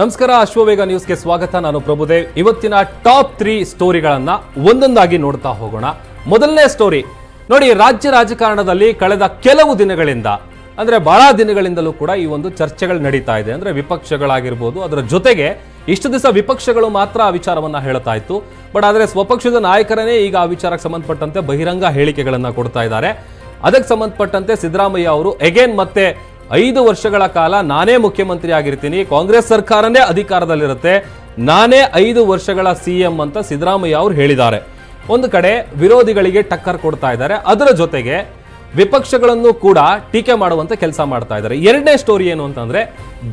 ನಮಸ್ಕಾರ ಅಶ್ವವೇಗ ನ್ಯೂಸ್ಗೆ ಸ್ವಾಗತ. ನಾನು ಪ್ರಭುದೇವ್. ಇವತ್ತಿನ ಟಾಪ್ ತ್ರೀ ಸ್ಟೋರಿಗಳನ್ನ ಒಂದೊಂದಾಗಿ ನೋಡ್ತಾ ಹೋಗೋಣ. ಮೊದಲನೇ ಸ್ಟೋರಿ, ನೋಡಿ, ರಾಜ್ಯ ರಾಜಕಾರಣದಲ್ಲಿ ಕಳೆದ ಕೆಲವು ದಿನಗಳಿಂದ, ಅಂದ್ರೆ ಬಹಳ ದಿನಗಳಿಂದಲೂ ಕೂಡ ಈ ಒಂದು ಚರ್ಚೆಗಳು ನಡೀತಾ ಇದೆ. ಅಂದ್ರೆ ವಿಪಕ್ಷಗಳಾಗಿರ್ಬೋದು, ಅದರ ಜೊತೆಗೆ ಇಷ್ಟು ದಿವಸ ವಿಪಕ್ಷಗಳು ಮಾತ್ರ ಆ ವಿಚಾರವನ್ನ ಹೇಳ್ತಾ ಇತ್ತು. ಬಟ್ ಆದ್ರೆ ಸ್ವಪಕ್ಷದ ನಾಯಕರೇ ಈಗ ಆ ವಿಚಾರಕ್ಕೆ ಸಂಬಂಧಪಟ್ಟಂತೆ ಬಹಿರಂಗ ಹೇಳಿಕೆಗಳನ್ನ ಕೊಡ್ತಾ ಇದ್ದಾರೆ. ಅದಕ್ಕೆ ಸಂಬಂಧಪಟ್ಟಂತೆ ಸಿದ್ದರಾಮಯ್ಯ ಅವರು ಎಗೇನ್ ಮತ್ತೆ ಐದು ವರ್ಷಗಳ ಕಾಲ ನಾನೇ ಮುಖ್ಯಮಂತ್ರಿ ಆಗಿರ್ತೀನಿ, ಕಾಂಗ್ರೆಸ್ ಸರ್ಕಾರನೇ ಅಧಿಕಾರದಲ್ಲಿರುತ್ತೆ, ನಾನೇ ಐದು ವರ್ಷಗಳ ಸಿಎಂ ಅಂತ ಸಿದ್ದರಾಮಯ್ಯ ಅವರು ಹೇಳಿದ್ದಾರೆ. ಒಂದು ಕಡೆ ವಿರೋಧಿಗಳಿಗೆ ಟಕ್ಕರ್ ಕೊಡ್ತಾ ಇದ್ದಾರೆ, ಅದರ ಜೊತೆಗೆ ವಿಪಕ್ಷಗಳನ್ನು ಕೂಡ ಟೀಕೆ ಮಾಡುವಂತ ಕೆಲಸ ಮಾಡ್ತಾ ಇದ್ದಾರೆ. ಎರಡನೇ ಸ್ಟೋರಿ ಏನು ಅಂತಂದ್ರೆ,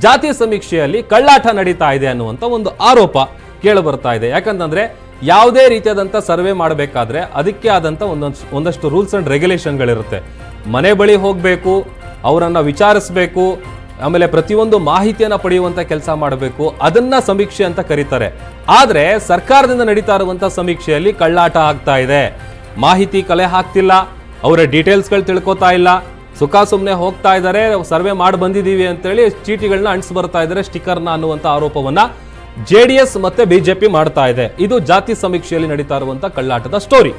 ಜಾತಿ ಸಮೀಕ್ಷೆಯಲ್ಲಿ ಕಳ್ಳಾಟ ನಡೀತಾ ಇದೆ ಅನ್ನುವಂತ ಒಂದು ಆರೋಪ ಕೇಳಿ ಬರ್ತಾ ಇದೆ. ಯಾಕಂತಂದ್ರೆ, ಯಾವುದೇ ರೀತಿಯಾದಂಥ ಸರ್ವೆ ಮಾಡಬೇಕಾದ್ರೆ ಅದಕ್ಕೆ ಆದಂಥ ಒಂದೊಂದು, ಒಂದಷ್ಟು ರೂಲ್ಸ್ ಅಂಡ್ ರೆಗ್ಯುಲೇಷನ್ಗಳಿರುತ್ತೆ. ಮನೆ ಬಳಿ ಹೋಗಬೇಕು ಅವರನ್ನ ವಿಚಾರಿಸಬೇಕು, ಆಮೇಲೆ ಪ್ರತಿಯೊಂದು ಮಾಹಿತಿಯನ್ನು ಪಡೆಯುವಂಥ ಕೆಲಸ ಮಾಡಬೇಕು, ಅದನ್ನ ಸಮೀಕ್ಷೆ ಅಂತ ಕರೀತಾರೆ. ಆದರೆ ಸರ್ಕಾರದಿಂದ ನಡೀತಾ ಇರುವಂಥ ಸಮೀಕ್ಷೆಯಲ್ಲಿ ಕಳ್ಳಾಟ ಆಗ್ತಾ ಇದೆ. ಮಾಹಿತಿ ಕಲೆ ಹಾಕ್ತಿಲ್ಲ, ಅವರ ಡೀಟೇಲ್ಸ್ಗಳು ತಿಳ್ಕೊತಾ ಇಲ್ಲ. ಸುಖ ಸುಮ್ಮನೆ ಹೋಗ್ತಾ ಇದ್ದಾರೆ ಸರ್ವೆ ಮಾಡಿ ಬಂದಿದ್ದೀವಿ ಅಂತೇಳಿ ಚೀಟಿಗಳನ್ನ ಅಂಟಿಸ್ ಬರ್ತಾ ಇದ್ದಾರೆ ಸ್ಟಿಕರ್ನ ಅನ್ನುವಂಥ ಆರೋಪವನ್ನು ಜೆ ಡಿ ಎಸ್ ಮತ್ತು ಬಿ ಜೆ ಪಿ ಮಾಡ್ತಾ ಇದೆ. ಇದು ಜಾತಿ ಸಮೀಕ್ಷೆಯಲ್ಲಿ ನಡೀತಾ ಇರುವಂಥ ಕಳ್ಳಾಟದ ಸ್ಟೋರಿ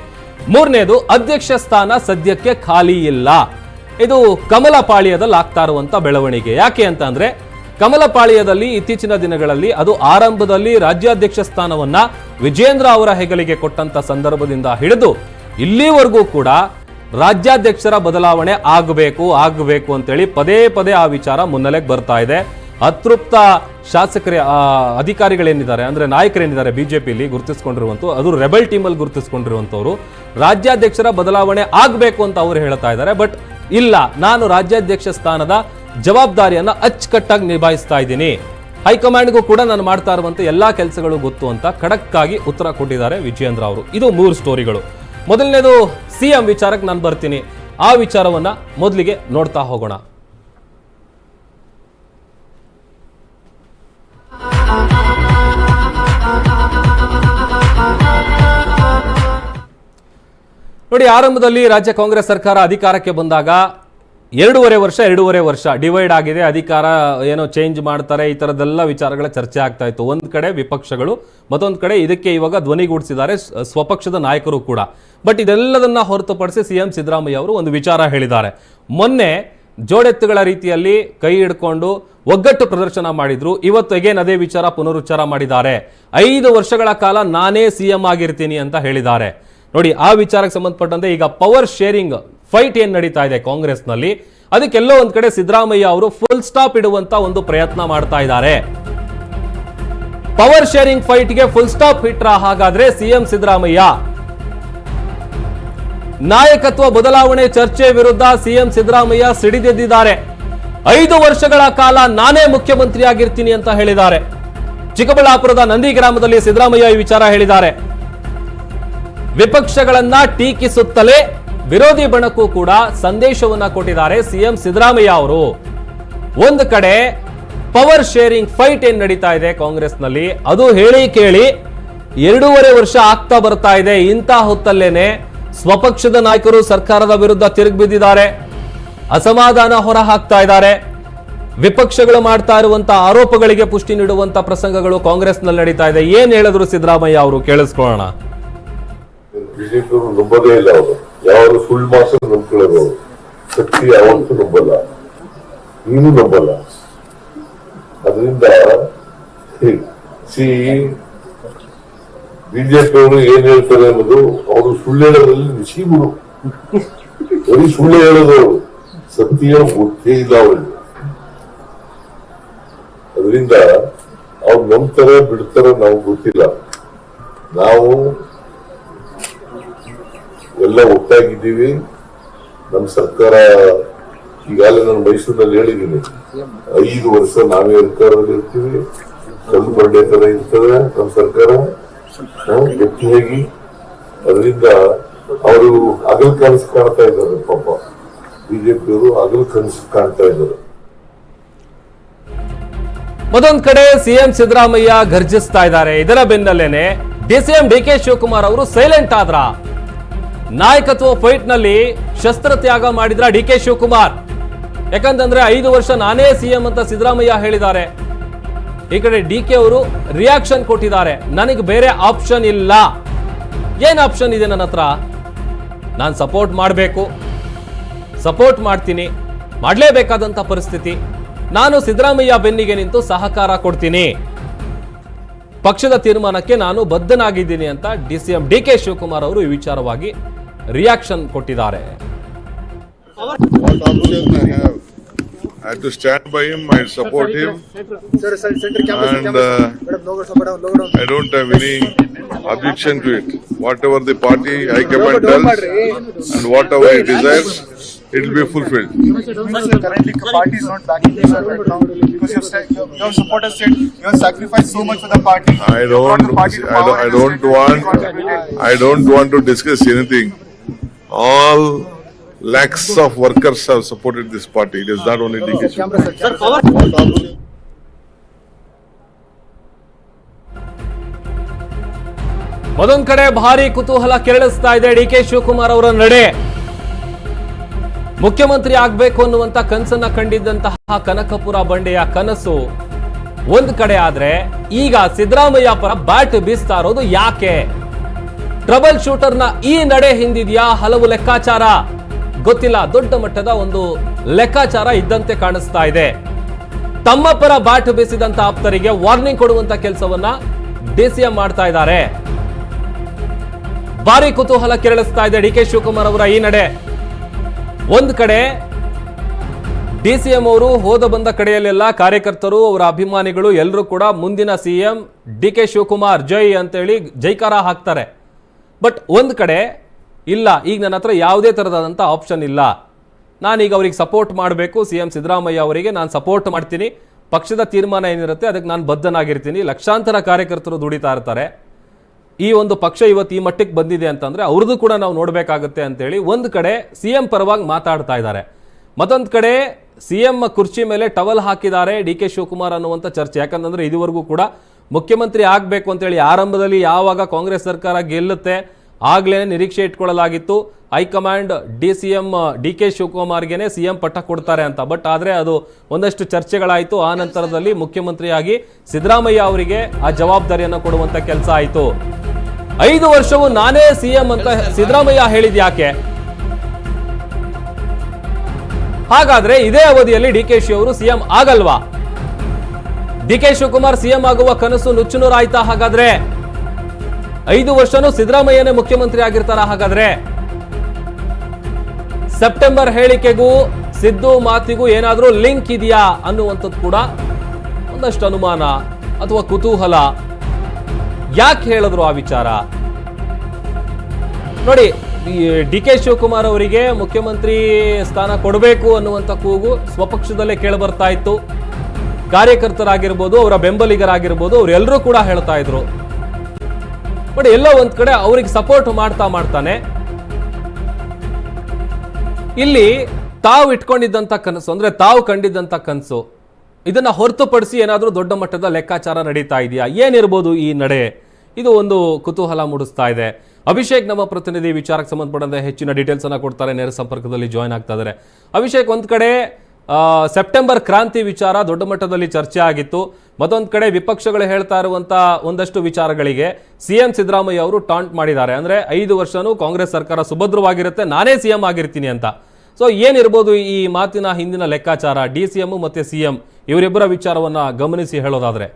ಮೂರನೇದು, ಅಧ್ಯಕ್ಷ ಸ್ಥಾನ ಸದ್ಯಕ್ಕೆ ಖಾಲಿ ಇಲ್ಲ. ಇದು ಕಮಲ ಪಾಳ್ಯದಲ್ಲಿ ಆಗ್ತಾ ಇರುವಂತ ಬೆಳವಣಿಗೆ. ಯಾಕೆ ಅಂತ ಅಂದ್ರೆ ಕಮಲ ಪಾಳ್ಯದಲ್ಲಿ ಇತ್ತೀಚಿನ ದಿನಗಳಲ್ಲಿ ಅದು ಆರಂಭದಲ್ಲಿ ರಾಜ್ಯಾಧ್ಯಕ್ಷ ಸ್ಥಾನವನ್ನ ವಿಜೇಂದ್ರ ಅವರ ಹೆಗಲಿಗೆ ಕೊಟ್ಟಂತ ಸಂದರ್ಭದಿಂದ ಹಿಡಿದು ಇಲ್ಲಿವರೆಗೂ ಕೂಡ ರಾಜ್ಯಾಧ್ಯಕ್ಷರ ಬದಲಾವಣೆ ಆಗಬೇಕು ಆಗಬೇಕು ಅಂತೇಳಿ ಪದೇ ಪದೇ ಆ ವಿಚಾರ ಮುನ್ನೆಲೆಗೆ ಬರ್ತಾ ಇದೆ. ಅತೃಪ್ತ ಶಾಸಕರ ಅಧಿಕಾರಿಗಳೇನಿದ್ದಾರೆ ಅಂದ್ರೆ ನಾಯಕರೇನಿದ್ದಾರೆ ಬಿಜೆಪಿಯಲ್ಲಿ ಗುರುತಿಸಿಕೊಂಡಿರುವಂತ ಅದು ರೆಬಲ್ ಟೀಮಲ್ಲಿ ಗುರುತಿಸಿಕೊಂಡಿರುವಂತವರು. ರಾಜ್ಯಾಧ್ಯಕ್ಷರ ಬದಲಾವಣೆ ಆಗಬೇಕು ಅಂತ ಅವರು ಹೇಳ್ತಾ ಇದ್ದಾರೆ, ಬಟ್ ಇಲ್ಲ, ನಾನು ರಾಜ್ಯಾಧ್ಯಕ್ಷ ಸ್ಥಾನದ ಜವಾಬ್ದಾರಿಯನ್ನು ಅಚ್ಚುಕಟ್ಟಾಗಿ ನಿಭಾಯಿಸ್ತಾ ಇದ್ದೀನಿ. ಹೈಕಮಾಂಡ್ಗೂ ಕೂಡ ನಾನು ಮಾಡ್ತಾ ಇರುವಂಥ ಎಲ್ಲಾ ಕೆಲಸಗಳು ಗೊತ್ತು ಅಂತ ಖಡಕ್ಕಾಗಿ ಉತ್ತರ ಕೊಟ್ಟಿದ್ದಾರೆ ವಿಜಯೇಂದ್ರ ಅವರು. ಇದು ಮೂರು ಸ್ಟೋರಿಗಳು. ಮೊದಲನೇದು ಸಿಎಂ ವಿಚಾರಕ್ಕೆ ನಾನು ಬರ್ತೀನಿ. ಆ ವಿಚಾರವನ್ನ ಮೊದಲಿಗೆ ನೋಡ್ತಾ ಹೋಗೋಣ. ನೋಡಿ, ಆರಂಭದಲ್ಲಿ ರಾಜ್ಯ ಕಾಂಗ್ರೆಸ್ ಸರ್ಕಾರ ಅಧಿಕಾರಕ್ಕೆ ಬಂದಾಗ ಎರಡೂವರೆ ವರ್ಷ ಎರಡೂವರೆ ವರ್ಷ ಡಿವೈಡ್ ಆಗಿದೆ. ಅಧಿಕಾರ ಏನೋ ಚೇಂಜ್ ಮಾಡ್ತಾರೆ, ಈ ಥರದ್ದೆಲ್ಲ ವಿಚಾರಗಳ ಚರ್ಚೆ ಆಗ್ತಾ ಇತ್ತು. ಒಂದು ಕಡೆ ವಿಪಕ್ಷಗಳು, ಮತ್ತೊಂದು ಕಡೆ ಇದಕ್ಕೆ ಇವಾಗ ಧ್ವನಿಗೂಡಿಸಿದ್ದಾರೆ ಸ್- ಸ್ವಪಕ್ಷದ ನಾಯಕರು ಕೂಡ. ಬಟ್ ಇದೆಲ್ಲದನ್ನ ಹೊರತುಪಡಿಸಿ ಸಿಎಂ ಸಿದ್ದರಾಮಯ್ಯ ಅವರು ಒಂದು ವಿಚಾರ ಹೇಳಿದ್ದಾರೆ. ಮೊನ್ನೆ ಜೋಡೆತ್ತುಗಳ ರೀತಿಯಲ್ಲಿ ಕೈ ಹಿಡ್ಕೊಂಡು ಒಗ್ಗಟ್ಟು ಪ್ರದರ್ಶನ ಮಾಡಿದ್ರು. ಇವತ್ತು ಎಗೇನ್ ಅದೇ ವಿಚಾರ ಪುನರುಚ್ಚಾರ ಮಾಡಿದ್ದಾರೆ. ಐದು ವರ್ಷಗಳ ಕಾಲ ನಾನೇ ಸಿಎಂ ಆಗಿರ್ತೀನಿ ಅಂತ ಹೇಳಿದ್ದಾರೆ. ನೋಡಿ, ಆ ವಿಚಾರಕ್ಕೆ ಸಂಬಂಧಪಟ್ಟಂತೆ ಈಗ ಪವರ್ ಶೇರಿಂಗ್ ಫೈಟ್ ಏನ್ ನಡೀತಾ ಇದೆ ಕಾಂಗ್ರೆಸ್ನಲ್ಲಿ? ಅದಕ್ಕೆಲ್ಲೋ ಒಂದ್ ಕಡೆ ಸಿದ್ದರಾಮಯ್ಯ ಅವರು ಫುಲ್ ಸ್ಟಾಪ್ ಇಡುವಂತ ಒಂದು ಪ್ರಯತ್ನ ಮಾಡ್ತಾ ಇದ್ದಾರೆ. ಪವರ್ ಶೇರಿಂಗ್ ಫೈಟ್ಗೆ ಫುಲ್ ಸ್ಟಾಪ್ ಇಟ್ರ ಹಾಗಾದ್ರೆ ಸಿಎಂ ಸಿದ್ದರಾಮಯ್ಯ? ನಾಯಕತ್ವ ಬದಲಾವಣೆ ಚರ್ಚೆ ವಿರುದ್ಧ ಸಿಎಂ ಸಿದ್ದರಾಮಯ್ಯ ಸಿಡಿದೆದ್ದಿದ್ದಾರೆ. ಐದು ವರ್ಷಗಳ ಕಾಲ ನಾನೇ ಮುಖ್ಯಮಂತ್ರಿಯಾಗಿರ್ತೀನಿ ಅಂತ ಹೇಳಿದ್ದಾರೆ. ಚಿಕ್ಕಬಳ್ಳಾಪುರದ ನಂದಿ ಗ್ರಾಮದಲ್ಲಿ ಸಿದ್ದರಾಮಯ್ಯ ಈ ವಿಚಾರ ಹೇಳಿದ್ದಾರೆ. ವಿಪಕ್ಷಗಳನ್ನ ಟೀಕಿಸುತ್ತಲೇ ವಿರೋಧಿ ಬಣಕ್ಕೂ ಕೂಡ ಸಂದೇಶವನ್ನ ಕೊಟ್ಟಿದ್ದಾರೆ ಸಿಎಂ ಸಿದ್ದರಾಮಯ್ಯ ಅವರು. ಒಂದು ಕಡೆ ಪವರ್ ಶೇರಿಂಗ್ ಫೈಟ್ ಏನ್ ನಡೀತಾ ಇದೆ ಕಾಂಗ್ರೆಸ್ನಲ್ಲಿ? ಅದು ಹೇಳಿ ಕೇಳಿ ಎರಡೂವರೆ ವರ್ಷ ಆಗ್ತಾ ಬರ್ತಾ ಇದೆ. ಇಂಥ ಹೊತ್ತಲ್ಲೇನೆ ಸ್ವಪಕ್ಷದ ನಾಯಕರು ಸರ್ಕಾರದ ವಿರುದ್ಧ ತಿರುಗಿ ಬಿದ್ದಿದ್ದಾರೆ. ಅಸಮಾಧಾನ ಹೊರ ಹಾಕ್ತಾ ಇದ್ದಾರೆ. ವಿಪಕ್ಷಗಳು ಮಾಡ್ತಾ ಇರುವಂತಹ ಆರೋಪಗಳಿಗೆ ಪುಷ್ಟಿ ನೀಡುವಂತಹ ಪ್ರಸಂಗಗಳು ಕಾಂಗ್ರೆಸ್ನಲ್ಲಿ ನಡೀತಾ ಇದೆ. ಏನ್ ಹೇಳಿದ್ರು ಸಿದ್ದರಾಮಯ್ಯ ಅವರು? ಕೇಳಿಸ್ಕೊಳ್ಳೋಣ. ಬಿಜೆಪಿ ಅವರು ನಂಬೋದೇ ಇಲ್ಲ ಅವರು. ಯಾವಾಗ ಸುಳ್ಳು ಮಾತ್ರ ನಂಬ್ಕೊಳ್ಳೋದು ಶಕ್ತಿ ಯಾವತ್ತೂ ನಂಬಲ್ಲ. ನೀನು ನಂಬಲ್ಲ. ಅದರಿಂದ ಸಿ ಬಿಜೆಪಿ ಅವರು ಏನ್ ಹೇಳ್ತಾರೆ ಅನ್ನೋದು ಅವರು ಸುಳ್ಳು ಹೇಳೋದ್ರಲ್ಲಿ ನಿಶೀಬರು ಬರೀ ಸುಳ್ಳು ಹೇಳೋದು ಅವರು. ಸತ್ಯ ಗೊತ್ತೇ ಇಲ್ಲ ಅವರಿಗೆ. ಅದರಿಂದ, ಅವ್ರು ನಂಬ್ತಾರೆ, ಬಿಡ್ತಾರೆ ನಾವು ಗೊತ್ತಿಲ್ಲ. ನಾವು ಎಲ್ಲ ಒಟ್ಟಾಗಿದ್ದೀವಿ. ನಮ್ಮ ಸರ್ಕಾರ ಈಗಾಗಲೇ ನಾನು ಮೈಸೂರಿನಲ್ಲಿ ಹೇಳಿದ್ದೀನಿ. ಐದು ವರ್ಷ ನಾವೇ ಅಧಿಕಾರದಲ್ಲಿ ಇರ್ತೀವಿ. ಕಲ್ಲು ಬಂಡೆ ತರ ಇರ್ತದೆ ನಮ್ಮ ಸರ್ಕಾರ. ಗಟ್ಟಿಯಾಗಿ. ಅದರಿಂದ ಅವರು ಹಗಲು ಕನಸು ಕಾಣ್ತಾ ಇದ್ದಾರೆ, ಪಾಪ. ಬಿಜೆಪಿಯವರು ಹಗಲು ಕನಸು ಕಾಣ್ತಾ ಇದ್ದಾರೆ. ಮತ್ತೊಂದು ಕಡೆ ಸಿಎಂ ಸಿದ್ದರಾಮಯ್ಯ ಗರ್ಜಿಸ್ತಾ ಇದ್ದಾರೆ. ಇದರ ಬೆನ್ನಲ್ಲೇನೆ ಡಿಸಿಎಂ ಡಿ ಕೆ ಶಿವಕುಮಾರ್ ಅವರು ಸೈಲೆಂಟ್ ಆದ್ರ? ನಾಯಕತ್ವ ಫೈಟ್ನಲ್ಲಿ ಶಸ್ತ್ರತ್ಯಾಗ ಮಾಡಿದ್ರ ಡಿ ಕೆ ಶಿವಕುಮಾರ್. ಯಾಕಂತಂದ್ರೆ ಐದು ವರ್ಷ ನಾನೇ ಸಿಎಂ ಅಂತ ಸಿದ್ದರಾಮಯ್ಯ ಹೇಳಿದ್ದಾರೆ. ಈ ಕಡೆ ಡಿ ಕೆ ಅವರು ರಿಯಾಕ್ಷನ್ ಕೊಟ್ಟಿದ್ದಾರೆ. ನನಗೆ ಬೇರೆ ಆಪ್ಷನ್ ಇಲ್ಲ. ಏನ್ ಆಪ್ಷನ್ ಇದೆ ನನ್ನ ಹತ್ರ? ನಾನು ಸಪೋರ್ಟ್ ಮಾಡಬೇಕು. ಸಪೋರ್ಟ್ ಮಾಡ್ತೀನಿ. ಮಾಡಲೇಬೇಕಾದಂಥ ಪರಿಸ್ಥಿತಿ. ನಾನು ಸಿದ್ದರಾಮಯ್ಯ ಬೆನ್ನಿಗೆ ನಿಂತು ಸಹಕಾರ ಕೊಡ್ತೀನಿ. ಪಕ್ಷದ ತೀರ್ಮಾನಕ್ಕೆ ನಾನು ಬದ್ಧನಾಗಿದ್ದೀನಿ ಅಂತ D C M D K Shivakumar ಅವರು ಈ ವಿಚಾರವಾಗಿ ರಿಯಾಕ್ಷನ್ ಕೊಟ್ಟಿದ್ದಾರೆ What option I have? I have to stand by him, I support him, Sir, sir, center camera, and camera. uh, Madam, logo, sir, madam, logo down. I don't have any objection to it. Whatever the party high command tells and whatever he desires, it will be fulfilled. Sir, currently party is not backing you, sir, right now. Because your, sta- your, your supporters said you have sacrificed so much for the party. I You brought don't, the party to I power don't, I and don't you want, contributed. I don't want to discuss anything. All lakhs of workers have supported this party. It is not only DK. ಮತ್ತೊಂದ್ ಕಡೆ ಭಾರಿ ಕುತೂಹಲ ಕೆರಳಿಸ್ತಾ ಇದೆ D K Shivakumar ಅವರ ನಡೆ ಮುಖ್ಯಮಂತ್ರಿ ಆಗ್ಬೇಕು ಅನ್ನುವಂತ ಕನಸನ್ನ ಕಂಡಿದ್ದಂತಹ ಕನಕಪುರ ಬಂಡೆಯ ಕನಸು ಒಂದ್ ಕಡೆ ಆದ್ರೆ ಈಗ ಸಿದ್ದರಾಮಯ್ಯ ಪರ ಬ್ಯಾಟ್ ಬೀಸ್ತಾ ಇರೋದು ಯಾಕೆ ಟ್ರಬಲ್ ಶೂಟರ್ನ ಈ ನಡೆ ಹಿಂದಿದೆಯಾ? ಹಲವು ಲೆಕ್ಕಾಚಾರ. ಗೊತ್ತಿಲ್ಲ, ದೊಡ್ಡ ಮಟ್ಟದ ಒಂದು ಲೆಕ್ಕಾಚಾರ ಇದ್ದಂತೆ ಕಾಣಿಸ್ತಾ ಇದೆ. ತಮ್ಮ ಪರ ಬಾಟು ಬೀಸಿದಂತ ಆಪ್ತರಿಗೆ ವಾರ್ನಿಂಗ್ ಕೊಡುವಂತ ಕೆಲಸವನ್ನ ಡಿಸಿಎಂ ಮಾಡ್ತಾ ಇದ್ದಾರೆ. ಭಾರಿ ಕುತೂಹಲ ಕೆರಳಿಸ್ತಾ ಇದೆ ಡಿ ಕೆ ಶಿವಕುಮಾರ್ ಅವರ ಈ ನಡೆ. ಒಂದ್ ಕಡೆ ಡಿ ಸಿ ಎಂ ಅವರು ಹೋದ ಬಂದ ಕಡೆಯಲ್ಲೆಲ್ಲ ಕಾರ್ಯಕರ್ತರು, ಅವರ ಅಭಿಮಾನಿಗಳು ಎಲ್ಲರೂ ಕೂಡ ಮುಂದಿನ ಸಿಎಂ ಡಿ ಕೆ ಶಿವಕುಮಾರ್ ಜೈ ಅಂತೇಳಿ ಜೈಕಾರ ಹಾಕ್ತಾರೆ. ಬಟ್ ಒಂದು ಕಡೆ, ಇಲ್ಲ, ಈಗ ನನ್ನ ಹತ್ರ ಯಾವುದೇ ಥರದಾದಂಥ ಆಪ್ಷನ್ ಇಲ್ಲ. ನಾನೀಗ ಅವ್ರಿಗೆ ಸಪೋರ್ಟ್ ಮಾಡಬೇಕು ಸಿ ಎಂ ಸಿದ್ದರಾಮಯ್ಯ ಅವರಿಗೆ ನಾನು ಸಪೋರ್ಟ್ ಮಾಡ್ತೀನಿ. ಪಕ್ಷದ ತೀರ್ಮಾನ ಏನಿರುತ್ತೆ, ಅದಕ್ಕೆ ನಾನು ಬದ್ಧನಾಗಿರ್ತೀನಿ. ಲಕ್ಷಾಂತರ ಕಾರ್ಯಕರ್ತರು ದುಡಿತಾ ಇರ್ತಾರೆ. ಈ ಒಂದು ಪಕ್ಷ ಇವತ್ತು ಈ ಮಟ್ಟಕ್ಕೆ ಬಂದಿದೆ ಅಂತಂದರೆ ಅವ್ರದ್ದು ಕೂಡ ನಾವು ನೋಡಬೇಕಾಗುತ್ತೆ ಅಂತೇಳಿ ಒಂದು ಕಡೆ ಸಿ ಎಂ ಪರವಾಗಿ ಮಾತಾಡ್ತಾ ಇದ್ದಾರೆ. ಮತ್ತೊಂದು ಕಡೆ ಸಿ ಎಂ ಕುರ್ಚಿ ಮೇಲೆ ಟವಲ್ ಹಾಕಿದ್ದಾರೆ ಡಿ ಕೆ ಶಿವಕುಮಾರ್ ಅನ್ನುವಂಥ ಚರ್ಚೆ. ಯಾಕಂತಂದರೆ ಇದುವರೆಗೂ ಕೂಡ ಮುಖ್ಯಮಂತ್ರಿ ಆಗಬೇಕು ಅಂತೇಳಿ ಆರಂಭದಲ್ಲಿ ಯಾವಾಗ ಕಾಂಗ್ರೆಸ್ ಸರ್ಕಾರ ಗೆಲ್ಲುತ್ತೆ ಆಗಲೇ ನಿರೀಕ್ಷೆ ಇಟ್ಕೊಳ್ಳಲಾಗಿತ್ತು. High command D C M, D K ಶಿವಕುಮಾರ್ಗೆ C M ಪಟ್ಟ ಕೊಡ್ತಾರೆ ಅಂತ. ಬಟ್ ಆದರೆ ಅದು ಒಂದಷ್ಟು ಚರ್ಚೆಗಳಾಯಿತು. ಆ ನಂತರದಲ್ಲಿ ಮುಖ್ಯಮಂತ್ರಿಯಾಗಿ ಸಿದ್ದರಾಮಯ್ಯ ಅವರಿಗೆ ಆ ಜವಾಬ್ದಾರಿಯನ್ನು ಕೊಡುವಂಥ ಕೆಲಸ ಆಯಿತು. ಐದು ವರ್ಷವು ನಾನೇ ಸಿಎಂ ಅಂತ ಸಿದ್ದರಾಮಯ್ಯ ಹೇಳಿದ ಯಾಕೆ? ಹಾಗಾದ್ರೆ ಇದೇ ಅವಧಿಯಲ್ಲಿ ಡಿ ಕೆ ಶಿ ಅವರು ಸಿಎಂ ಆಗಲ್ವಾ? ಡಿ ಕೆ ಶಿವಕುಮಾರ್ ಸಿಎಂ ಆಗುವ ಕನಸು ನುಚ್ಚುನೂರಾಯ್ತಾ ಹಾಗಾದ್ರೆ? ಐದು ವರ್ಷನೂ ಸಿದ್ದರಾಮಯ್ಯನೇ ಮುಖ್ಯಮಂತ್ರಿ ಆಗಿರ್ತಾರ ಹಾಗಾದ್ರೆ? ಸೆಪ್ಟೆಂಬರ್ ಹೇಳಿಕೆಗೂ, ಸಿದ್ದು ಮಾತಿಗೂ ಏನಾದರೂ ಲಿಂಕ್ ಇದೆಯಾ ಅನ್ನುವಂಥದ್ದು ಕೂಡ ಒಂದಷ್ಟು ಅನುಮಾನ ಅಥವಾ ಕುತೂಹಲ. ಯಾಕೆ ಹೇಳಿದ್ರು ಆ ವಿಚಾರ? ನೋಡಿ ಡಿ ಕೆ ಶಿವಕುಮಾರ್ ಅವರಿಗೆ ಮುಖ್ಯಮಂತ್ರಿ ಸ್ಥಾನ ಕೊಡಬೇಕು ಅನ್ನುವಂಥ ಕೂಗು ಸ್ವಪಕ್ಷದಲ್ಲೇ ಕೇಳಿ ಬರ್ತಾ ಇತ್ತು. ಕಾರ್ಯಕರ್ತರಾಗಿರ್ಬೋದು, ಅವರ ಬೆಂಬಲಿಗರಾಗಿರ್ಬೋದು ಅವರೆಲ್ಲರೂ ಕೂಡ ಹೇಳ್ತಾ ಇದ್ರು. ಬಟ್ ಎಲ್ಲೋ ಒಂದ್ ಕಡೆ ಅವ್ರಿಗೆ ಸಪೋರ್ಟ್ ಮಾಡ್ತಾ ಮಾಡ್ತಾನೆ. ಇಲ್ಲಿ ತಾವು ಇಟ್ಕೊಂಡಿದ್ದಂಥ ಕನಸು, ಅಂದ್ರೆ ತಾವು ಕಂಡಿದ್ದಂಥ ಕನಸು, ಇದನ್ನ ಹೊರತುಪಡಿಸಿ ಏನಾದರೂ ದೊಡ್ಡ ಮಟ್ಟದ ಲೆಕ್ಕಾಚಾರ ನಡೀತಾ ಇದೆಯಾ? ಏನಿರ್ಬೋದು ಈ ನಡೆ? ಇದು ಒಂದು ಕುತೂಹಲ ಮೂಡಿಸ್ತಾ ಇದೆ. ಅಭಿಷೇಕ್ ನಮ್ಮ ಪ್ರತಿನಿಧಿ, ವಿಚಾರಕ್ಕೆ ಸಂಬಂಧಪಟ್ಟಂತೆ ಹೆಚ್ಚಿನ ಡೀಟೇಲ್ಸ್ ಅನ್ನ ಕೊಡ್ತಾರೆ. ನೇರ ಸಂಪರ್ಕದಲ್ಲಿ ಜಾಯ್ನ್ ಆಗ್ತಾ ಇದ್ದಾರೆ. ಅಭಿಷೇಕ್, ಒಂದ್ ಕಡೆ ಸೆಪ್ಟೆಂಬರ್ ಕ್ರಾಂತಿ ವಿಚಾರ ದೊಡ್ಡ ಮಟ್ಟದಲ್ಲಿ ಚರ್ಚೆ ಆಗಿತ್ತು. ಮತ್ತೊಂದು ಕಡೆ ವಿಪಕ್ಷಗಳು ಹೇಳ್ತಾ ಇರುವಂತ ಒಂದಷ್ಟು ವಿಚಾರಗಳಿಗೆ ಸಿಎಂ ಸಿದ್ದರಾಮಯ್ಯ ಅವರು ಟಾಂಟ್ ಮಾಡಿದ್ದಾರೆ. ಅಂದ್ರೆ ಐದು ವರ್ಷನೂ ಕಾಂಗ್ರೆಸ್ ಸರ್ಕಾರ ಸುಭದ್ರವಾಗಿರುತ್ತೆ, ನಾನೇ ಸಿಎಂ ಆಗಿರ್ತೀನಿ ಅಂತ. ಸೊ ಏನಿರ್ಬೋದು ಈ ಮಾತಿನ ಹಿಂದಿನ ಲೆಕ್ಕಾಚಾರ, ಡಿ ಸಿ ಎಂ ಮತ್ತೆ ಸಿಎಂ ಇವರಿಬ್ಬರ ವಿಚಾರವನ್ನ ಗಮನಿಸಿ ಹೇಳೋದಾದ್ರೆ.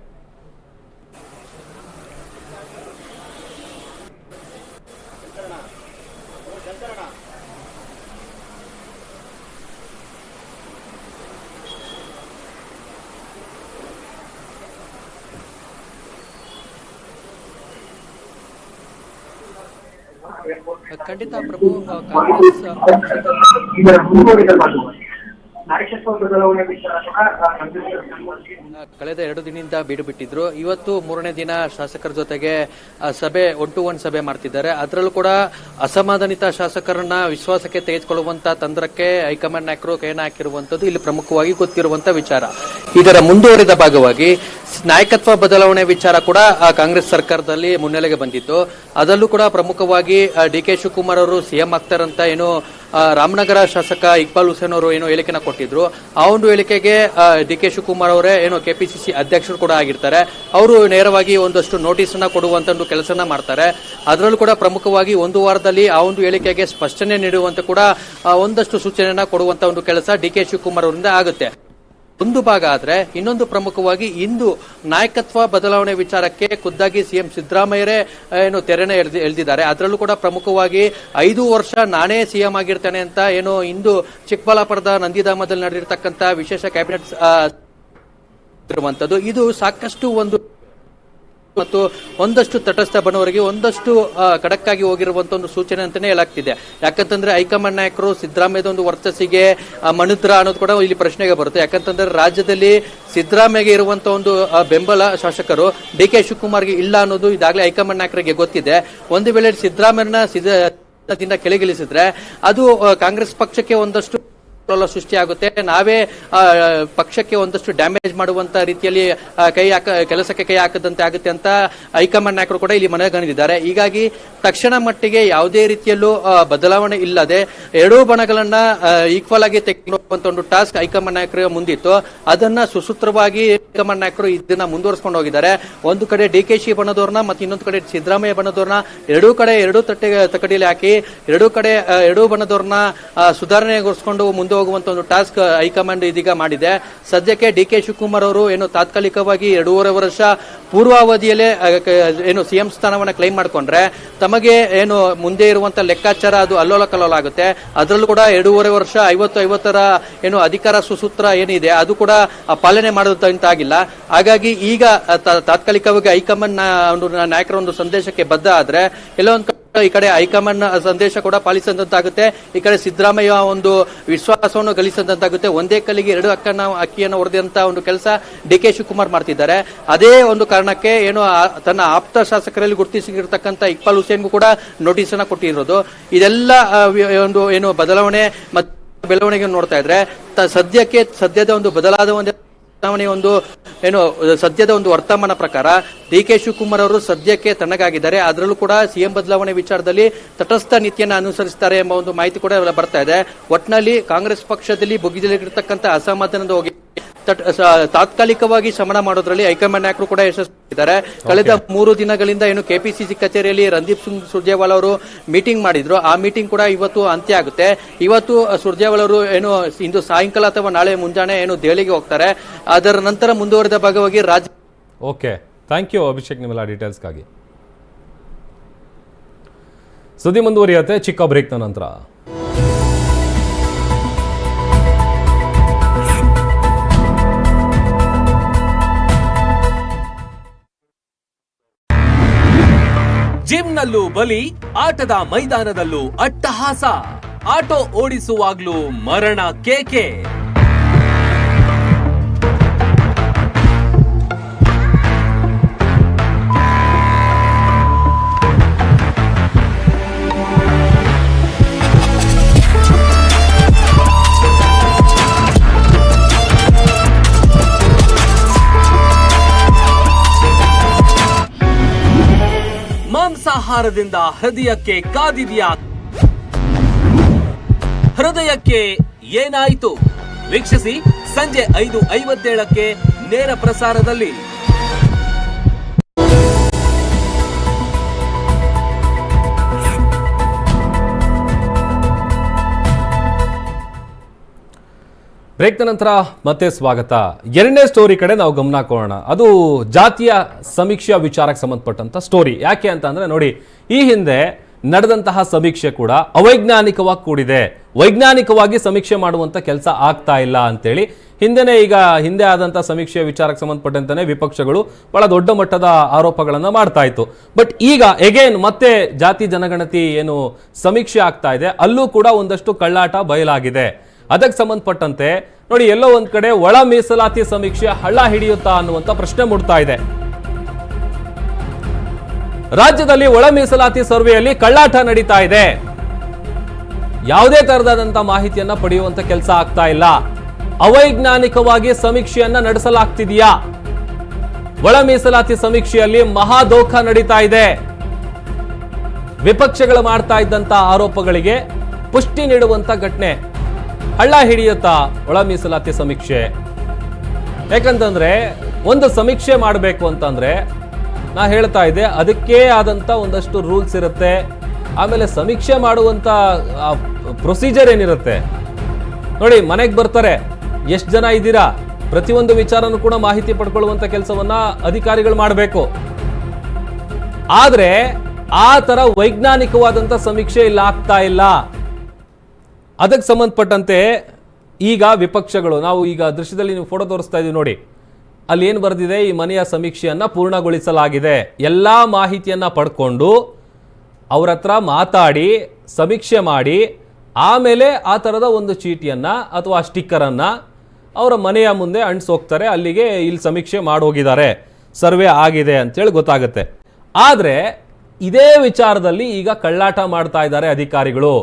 ಖಂಡಿತ ಪ್ರಭು ಕಾಂಗ್ರೆಸ್ ಕಳೆದ ಎರಡು ದಿನದಿಂದ ಬೀಡು ಬಿಟ್ಟಿದ್ರು. ಇವತ್ತು ಮೂರನೇ ದಿನ ಶಾಸಕರ ಜೊತೆಗೆ ಸಭೆ ಒನ್ ಟು ಒನ್ ಸಭೆ ಮಾಡ್ತಿದ್ದಾರೆ. ಅದರಲ್ಲೂ ಕೂಡ ಅಸಮಾಧಾನಿತ ಶಾಸಕರನ್ನ ವಿಶ್ವಾಸಕ್ಕೆ ತೆಗೆದುಕೊಳ್ಳುವಂತ ತಂತ್ರಕ್ಕೆ ಹೈಕಮಾಂಡ್ ನಾಯಕರು ಕೈನ ಹಾಕಿರುವಂತದ್ದು ಇಲ್ಲಿ ಪ್ರಮುಖವಾಗಿ ಗೊತ್ತಿರುವಂತ ವಿಚಾರ. ಇದರ ಮುಂದುವರಿದ ಭಾಗವಾಗಿ ನಾಯಕತ್ವ ಬದಲಾವಣೆ ವಿಚಾರ ಕೂಡ ಕಾಂಗ್ರೆಸ್ ಸರ್ಕಾರದಲ್ಲಿ ಮುನ್ನೆಲೆಗೆ ಬಂದಿತ್ತು. ಅದರಲ್ಲೂ ಕೂಡ ಪ್ರಮುಖವಾಗಿ ಡಿ ಕೆ ಶಿವಕುಮಾರ್ ಅವರು ಸಿಎಂ ಆಗ್ತಾರಂತ ಏನು ರಾಮನಗರ ಶಾಸಕ ಇಕ್ಬಾಲ್ ಹುಸೇನ್ ಅವರು ಏನು ಹೇಳಿಕೆನ ಕೊಟ್ಟಿದ್ರು. ಆ ಒಂದು ಹೇಳಿಕೆಗೆ ಡಿ ಕೆ ಶಿವಕುಮಾರ್ ಅವರೇ ಏನು ಕೆಪಿಸಿಸಿ ಅಧ್ಯಕ್ಷರು ಕೂಡ ಆಗಿರ್ತಾರೆ. ಅವರು ನೇರವಾಗಿ ಒಂದಷ್ಟು ನೋಟಿಸ್ ಅನ್ನ ಕೊಡುವಂತ ಒಂದು ಕೆಲಸನ ಮಾಡ್ತಾರೆ. ಅದರಲ್ಲೂ ಕೂಡ ಪ್ರಮುಖವಾಗಿ ಒಂದು ವಾರದಲ್ಲಿ ಆ ಒಂದು ಹೇಳಿಕೆಗೆ ಸ್ಪಷ್ಟನೆ ನೀಡುವಂತ ಕೂಡ ಒಂದಷ್ಟು ಸೂಚನೆಯನ್ನ ಕೊಡುವಂತ ಒಂದು ಕೆಲಸ ಡಿ ಕೆ ಶಿವಕುಮಾರ್ ಅವರಿಂದ ಆಗುತ್ತೆ. ಒಂದು ಭಾಗ ಆದ್ರೆ ಇನ್ನೊಂದು ಪ್ರಮುಖವಾಗಿ ಇಂದು ನಾಯಕತ್ವ ಬದಲಾವಣೆ ವಿಚಾರಕ್ಕೆ ಖುದ್ದಾಗಿ ಸಿಎಂ ಸಿದ್ದರಾಮಯ್ಯರೇ ಏನು ತೆರೆನ ಎಳ್ದಿ- ಎಳ್ದಿದ್ದಾರೆ. ಅದರಲ್ಲೂ ಕೂಡ ಪ್ರಮುಖವಾಗಿ ಐದು ವರ್ಷ ನಾನೇ ಸಿಎಂ ಆಗಿರ್ತೇನೆ ಅಂತ ಏನು ಇಂದು ಚಿಕ್ಕಬಳ್ಳಾಪುರದ ನಂದಿಧಾಮದಲ್ಲಿ ನಡೆದಿರ್ತಕ್ಕಂಥ ವಿಶೇಷ ಕ್ಯಾಬಿನೆಟ್ ಇರುವಂತದ್ದು. ಇದು ಸಾಕಷ್ಟು ಒಂದು ಮತ್ತು ಒಂದಷ್ಟು ತಟಸ್ಥ ಬಣವರಿಗೆ ಒಂದಷ್ಟು ಖಡಕ್ಕಾಗಿ ಹೋಗಿರುವಂತ ಒಂದು ಸೂಚನೆ ಅಂತಾನೆ ಹೇಳಾಗ್ತಿದೆ ಯಾಕಂತಂದ್ರೆ ಹೈಕಮಾಂಡ್ ನಾಯಕರು ಸಿದ್ದರಾಮಯ್ಯದ ಒಂದು ವರ್ಚಸ್ಸಿಗೆ ಮಣಿದ್ರ ಅನ್ನೋದು ಕೂಡ ಇಲ್ಲಿ ಪ್ರಶ್ನೆಗೆ ಬರುತ್ತೆ. ಯಾಕಂತಂದ್ರೆ ರಾಜ್ಯದಲ್ಲಿ ಸಿದ್ದರಾಮಯ್ಯಗೆ ಇರುವಂತ ಒಂದು ಬೆಂಬಲ ಶಾಸಕರು ಡಿ ಕೆ ಶಿವಕುಮಾರ್ಗೆ ಇಲ್ಲ ಅನ್ನೋದು ಇದಾಗಲೇ ಹೈಕಮಾಂಡ್ ನಾಯಕರಿಗೆ ಗೊತ್ತಿದೆ. ಒಂದು ವೇಳೆ ಸಿದ್ದರಾಮಯ್ಯನ ಸಿದ್ದ ಕೆಳಗಿಳಿಸಿದ್ರೆ ಅದು ಕಾಂಗ್ರೆಸ್ ಪಕ್ಷಕ್ಕೆ ಒಂದಷ್ಟು ಸೃಷ್ಟಿಯಾಗುತ್ತೆ. ನಾವೇ ಪಕ್ಷಕ್ಕೆ ಒಂದಷ್ಟು ಡ್ಯಾಮೇಜ್ ಮಾಡುವಂತ ರೀತಿಯಲ್ಲಿ ಕೈ ಹಾಕ, ಕೆಲಸಕ್ಕೆ ಕೈ ಹಾಕದಂತೆ ಆಗುತ್ತೆ ಅಂತ ಹೈಕಮಾಂಡ್ ನಾಯಕರು ಕೂಡ ಇಲ್ಲಿ ಮನಗಂಡಿದ್ದಾರೆ ಹೀಗಾಗಿ ತಕ್ಷಣ ಮಟ್ಟಿಗೆ ಯಾವುದೇ ರೀತಿಯಲ್ಲೂ ಬದಲಾವಣೆ ಇಲ್ಲದೆ ಎರಡೂ ಬಣಗಳನ್ನ ಈಕ್ವಲ್ ಆಗಿ ತೆಗೆದುಕೊಳ್ಳುವಂತ ಒಂದು ಟಾಸ್ಕ್ ಹೈಕಮಾಂಡ್ ನಾಯಕರ ಮುಂದಿತ್ತು. ಅದನ್ನ ಸುಸೂತ್ರವಾಗಿ ಹೈಕಮಾಂಡ್ ನಾಯಕರು ಇದನ್ನ ಮುಂದುವರಿಸಿಕೊಂಡು ಹೋಗಿದ್ದಾರೆ. ಒಂದು ಕಡೆ ಡಿ ಕೆ ಶಿ ಬಣದವ್ರನ್ನ ಮತ್ತೆ ಇನ್ನೊಂದು ಕಡೆ ಸಿದ್ದರಾಮಯ್ಯ ಬಣದವ್ರನ್ನ ಎರಡೂ ಕಡೆ ಎರಡೂ ತಟ್ಟೆ ತಕಡಿಯಲ್ಲಿ ಹಾಕಿ, ಎರಡೂ ಕಡೆ ಎರಡೂ ಬಣದವ್ರನ್ನ ಸುಧಾರಣೆಗೊಳಿಸಿಕೊಂಡು ಮುಂದೆ ಹೋಗುವಂತ ಒಂದು ಟಾಸ್ಕ್ ಹೈಕಮಾಂಡ್ ಇದೀಗ ಮಾಡಿದೆ. ಸದ್ಯಕ್ಕೆ ಡಿ ಕೆ ಶಿವಕುಮಾರ್ ಅವರು ಏನು ತಾತ್ಕಾಲಿಕವಾಗಿ ಎರಡೂವರೆ ವರ್ಷ ಪೂರ್ವಾವಧಿಯಲ್ಲೇ ಏನು ಸಿಎಂ ಸ್ಥಾನವನ್ನ ಕ್ಲೈಮ್ ಮಾಡಿಕೊಂಡ್ರೆ, ತಮಗೆ ಏನು ಮುಂದೆ ಇರುವಂತ ಲೆಕ್ಕಾಚಾರ ಅದು ಅಲ್ಲೋಲ ಕಲ್ಲೋಲ ಆಗುತ್ತೆ. ಅದರಲ್ಲೂ ಕೂಡ ಎರಡೂವರೆ ವರ್ಷ, ಐವತ್ತು, ಐವತ್ತರ ಏನು ಅಧಿಕಾರ ಸುಸೂತ್ರ ಏನಿದೆ, ಅದು ಕೂಡ ಪಾಲನೆ ಮಾಡೋದಂತಾಗಿಲ್ಲ ಹಾಗಾಗಿ ಈಗ ತಾತ್ಕಾಲಿಕವಾಗಿ ಹೈಕಮಾಂಡ್ ನಾಯಕರ ಒಂದು ಸಂದೇಶಕ್ಕೆ ಬದ್ಧ ಆದ್ರೆ, ಕೆಲವೊಂದು ಈ ಕಡೆ ಹೈಕಮಾಂಡ್ ಸಂದೇಶ ಕೂಡ ಪಾಲಿಸಿದಂತಾಗುತ್ತೆ. ಈ ಕಡೆ ಸಿದ್ದರಾಮಯ್ಯ ಒಂದು ವಿಶ್ವಾಸವನ್ನು ಗಳಿಸಿದಂತಾಗುತ್ತೆ. ಒಂದೇ ಕಲ್ಲಿಗೆ ಎರಡು ಅಕ್ಕನ ಅಕ್ಕಿಯನ್ನು ಹೊಡೆದಂತ ಒಂದು ಕೆಲಸ ಡಿ ಕೆ ಶಿವಕುಮಾರ್ ಮಾಡ್ತಿದ್ದಾರೆ. ಅದೇ ಒಂದು ಕಾರಣಕ್ಕೆ ಏನು ತನ್ನ ಆಪ್ತ ಶಾಸಕರಲ್ಲಿ ಗುರುತಿಸಿರ್ತಕ್ಕಂಥ ಇಕ್ಬಾಲ್ ಹುಸೇನ್ಗೂ ಕೂಡ ನೋಟಿಸ್ ಅನ್ನ ಕೊಟ್ಟಿರೋದು. ಇದೆಲ್ಲ ಒಂದು ಏನು ಬದಲಾವಣೆ ಮತ್ತು ಬೆಳವಣಿಗೆ ನೋಡ್ತಾ ಇದ್ರೆ ಸದ್ಯಕ್ಕೆ ಸದ್ಯದ ಒಂದು ಬದಲಾದ ಒಂದು ಬದಲಾವಣೆ ಒಂದು, ಏನು, ಸದ್ಯದ ಒಂದು ವರ್ತಮಾನ ಪ್ರಕಾರ ಡಿ ಕೆ ಶಿವಕುಮಾರ್ ಅವರು ಸದ್ಯಕ್ಕೆ ತಣ್ಣಗಾಗಿದ್ದಾರೆ. ಅದರಲ್ಲೂ ಕೂಡ ಸಿಎಂ ಬದಲಾವಣೆ ವಿಚಾರದಲ್ಲಿ ತಟಸ್ಥ ನೀತಿಯನ್ನು ಅನುಸರಿಸುತ್ತಾರೆ ಎಂಬ ಒಂದು ಮಾಹಿತಿ ಕೂಡ ಬರ್ತಾ ಇದೆ. ಒಟ್ನಲ್ಲಿ ಕಾಂಗ್ರೆಸ್ ಪಕ್ಷದಲ್ಲಿ ಬುಗಿದಲ್ಲಿರ್ತಕ್ಕಂಥ ಅಸಮಾಧಾನದ ಹೋಗಿ ತಾತ್ಕಾಲಿಕವಾಗಿ ಶಮನ ಮಾಡೋದ್ರಲ್ಲಿ ಹೈಕಮಾಂಡ್ ನಾಯಕರು ಕೂಡ ಯಶಸ್ವಿದ್ದಾರೆ ಕಳೆದ ಮೂರು ದಿನಗಳಿಂದ ಏನು ಕೆಪಿಸಿಸಿ ಕಚೇರಿಯಲ್ಲಿ ರಂದೀಪ್ ಸಿಂಗ್ ಸುರ್ಜೇವಾಲ ಅವರು ಮೀಟಿಂಗ್ ಮಾಡಿದ್ರು. ಆ ಮೀಟಿಂಗ್ ಕೂಡ ಇವತ್ತು ಅಂತ್ಯ ಆಗುತ್ತೆ. ಇವತ್ತು ಸುರ್ಜೇವಾಲ ಅವರು ಏನು ಇಂದು ಸಾಯಂಕಾಲ ಅಥವಾ ನಾಳೆ ಮುಂಜಾನೆ ಏನು ದೆಹಲಿಗೆ ಹೋಗ್ತಾರೆ. ಅದರ ನಂತರ ಮುಂದುವರೆದ ಭಾಗವಾಗಿ ರಾಜ್ಯ ಓಕೆ ಥ್ಯಾಂಕ್ ಯು ಅಭಿಷೇಕ್ ನಿಮ್ಮೆಲ್ಲ ಡೀಟೇಲ್ಸ್ಗಾಗಿ ಸುದ್ದಿ ಮುಂದುವರಿಯುತ್ತೆ. ಚಿಕ್ಕ ಬ್ರೇಕ್ನ ನಂತರ. ಜಿಮ್ನಲ್ಲೂ ಬಲಿ ಆಟದ ಮೈದಾನದಲ್ಲೂ ಅಟ್ಟಹಾಸ. ಆಟೋ ಓಡಿಸುವಾಗ್ಲೂ ಮರಣ ಕೇಕೆ. ಮಾಂಸಾಹಾರದಿಂದ ಹೃದಯಕ್ಕೆ ಕಾದಿದೆಯಾ? ಹೃದಯಕ್ಕೆ ಏನಾಯಿತು? ವೀಕ್ಷಿಸಿ ಸಂಜೆ ಐದು ಐವತ್ತೇಳಕ್ಕೆ ನೇರ ಪ್ರಸಾರದಲ್ಲಿ. ಬ್ರೇಕ್ನ ನಂತರ ಮತ್ತೆ ಸ್ವಾಗತ. ಎರಡನೇ ಸ್ಟೋರಿ ಕಡೆ ನಾವು ಗಮನ ಕೊಡೋಣ. ಅದು ಜಾತಿಯ ಸಮೀಕ್ಷಾ ವಿಚಾರಕ್ಕೆ ಸಂಬಂಧಪಟ್ಟಂತ ಸ್ಟೋರಿ ಯಾಕೆ ಅಂತ ನೋಡಿ, ಈ ಹಿಂದೆ ನಡೆದಂತಹ ಸಮೀಕ್ಷೆ ಕೂಡ ಅವೈಜ್ಞಾನಿಕವಾಗಿ ಕೂಡಿದೆ. ವೈಜ್ಞಾನಿಕವಾಗಿ ಸಮೀಕ್ಷೆ ಮಾಡುವಂತ ಕೆಲಸ ಆಗ್ತಾ ಇಲ್ಲ ಅಂತೇಳಿ ಹಿಂದೆನೇ ಈಗ ಹಿಂದೆ ಆದಂಥ ಸಮೀಕ್ಷೆಯ ವಿಚಾರಕ್ಕೆ ಸಂಬಂಧಪಟ್ಟಂತೆ ವಿಪಕ್ಷಗಳು ಬಹಳ ದೊಡ್ಡ ಮಟ್ಟದ ಆರೋಪಗಳನ್ನು ಮಾಡ್ತಾ ಇತ್ತು. ಬಟ್ ಈಗ ಎಗೇನ್ ಮತ್ತೆ ಜಾತಿ ಜನಗಣತಿ ಏನು ಸಮೀಕ್ಷೆ ಆಗ್ತಾ ಇದೆ. ಅಲ್ಲೂ ಕೂಡ ಒಂದಷ್ಟು ಕಳ್ಳಾಟ ಬಯಲಾಗಿದೆ. ಅದಕ್ಕೆ ಸಂಬಂಧಪಟ್ಟಂತೆ ನೋಡಿ, ಎಲ್ಲೋ ಒಂದ್ ಕಡೆ ಒಳ ಮೀಸಲಾತಿ ಸಮೀಕ್ಷೆ ಹಳ್ಳ ಹಿಡಿಯುತ್ತಾ ಅನ್ನುವಂತ ಪ್ರಶ್ನೆ ಮೂಡ್ತಾ ಇದೆ. ರಾಜ್ಯದಲ್ಲಿ ಒಳ ಮೀಸಲಾತಿ ಸರ್ವೆಯಲ್ಲಿ ಕಳ್ಳಾಟ ನಡೀತಾ ಇದೆ. ಯಾವುದೇ ತರದಾದಂತ ಮಾಹಿತಿಯನ್ನ ಪಡೆಯುವಂತ ಕೆಲಸ ಆಗ್ತಾ ಇಲ್ಲ. ಅವೈಜ್ಞಾನಿಕವಾಗಿ ಸಮೀಕ್ಷೆಯನ್ನ ನಡೆಸಲಾಗ್ತಿದೆಯಾ? ಒಳ ಮೀಸಲಾತಿ ಸಮೀಕ್ಷೆಯಲ್ಲಿ ಮಹಾದೋಖ ನಡೀತಾ ಇದೆ. ವಿಪಕ್ಷಗಳು ಮಾಡ್ತಾ ಇದ್ದಂತ ಆರೋಪಗಳಿಗೆ ಪುಷ್ಟಿ ನೀಡುವಂತ ಘಟನೆ. ಹಳ್ಳ ಹಿಡಿಯುತ್ತಾ ಒಳ ಮೀಸಲಾತಿ ಸಮೀಕ್ಷೆ. ಯಾಕಂತಂದ್ರೆ ಒಂದು ಸಮೀಕ್ಷೆ ಮಾಡಬೇಕು ಅಂತಂದ್ರೆ ನಾ ಹೇಳ್ತಾ ಇದ್ದೆ, ಅದಕ್ಕೇ ಆದಂತ ಒಂದಷ್ಟು ರೂಲ್ಸ್ ಇರುತ್ತೆ. ಆಮೇಲೆ ಸಮೀಕ್ಷೆ ಮಾಡುವಂತ ಪ್ರೊಸೀಜರ್ ಏನಿರುತ್ತೆ? ನೋಡಿ, ಮನೆಗೆ ಬರ್ತಾರೆ, ಎಷ್ಟು ಜನ ಇದ್ದೀರಾ? ಪ್ರತಿಯೊಂದು ವಿಚಾರನೂ ಕೂಡ ಮಾಹಿತಿ ಪಡ್ಕೊಳ್ಳುವಂತ ಕೆಲಸವನ್ನ ಅಧಿಕಾರಿಗಳು ಮಾಡಬೇಕು. ಆದ್ರೆ ಆ ತರ ವೈಜ್ಞಾನಿಕವಾದಂತ ಸಮೀಕ್ಷೆ ಇಲ್ಲ, ಆಗ್ತಾ ಇಲ್ಲ. ಅದಕ್ಕೆ ಸಂಬಂಧಪಟ್ಟಂತೆ ಈಗ ವಿಪಕ್ಷಗಳು, ನಾವು ಈಗ ದೃಶ್ಯದಲ್ಲಿ ನೀವು ಫೋಟೋ ತೋರಿಸ್ತಾ ಇದೀವಿ ನೋಡಿ. ಅಲ್ಲಿ ಏನು ಬರೆದಿದೆ? ಈ ಮನೆಯ ಸಮೀಕ್ಷೆಯನ್ನು ಪೂರ್ಣಗೊಳಿಸಲಾಗಿದೆ. ಎಲ್ಲ ಮಾಹಿತಿಯನ್ನು ಪಡ್ಕೊಂಡು ಅವ್ರ ಹತ್ರ ಮಾತಾಡಿ, ಸಮೀಕ್ಷೆ ಮಾಡಿ, ಆಮೇಲೆ ಆ ಥರದ ಒಂದು ಚೀಟಿಯನ್ನು ಅಥವಾ ಸ್ಟಿಕ್ಕರನ್ನು ಅವರ ಮನೆಯ ಮುಂದೆ ಅಂಟಿಸೋಗ್ತಾರೆ. ಅಲ್ಲಿಗೆ ಇಲ್ಲಿ ಸಮೀಕ್ಷೆ ಮಾಡೋಗಿದ್ದಾರೆ ಸರ್ವೆ ಆಗಿದೆ ಅಂತೇಳಿ ಗೊತ್ತಾಗುತ್ತೆ. ಆದರೆ ಇದೇ ವಿಚಾರದಲ್ಲಿ ಈಗ ಕಳ್ಳಾಟ ಮಾಡ್ತಾ ಇದ್ದಾರೆ ಅಧಿಕಾರಿಗಳು.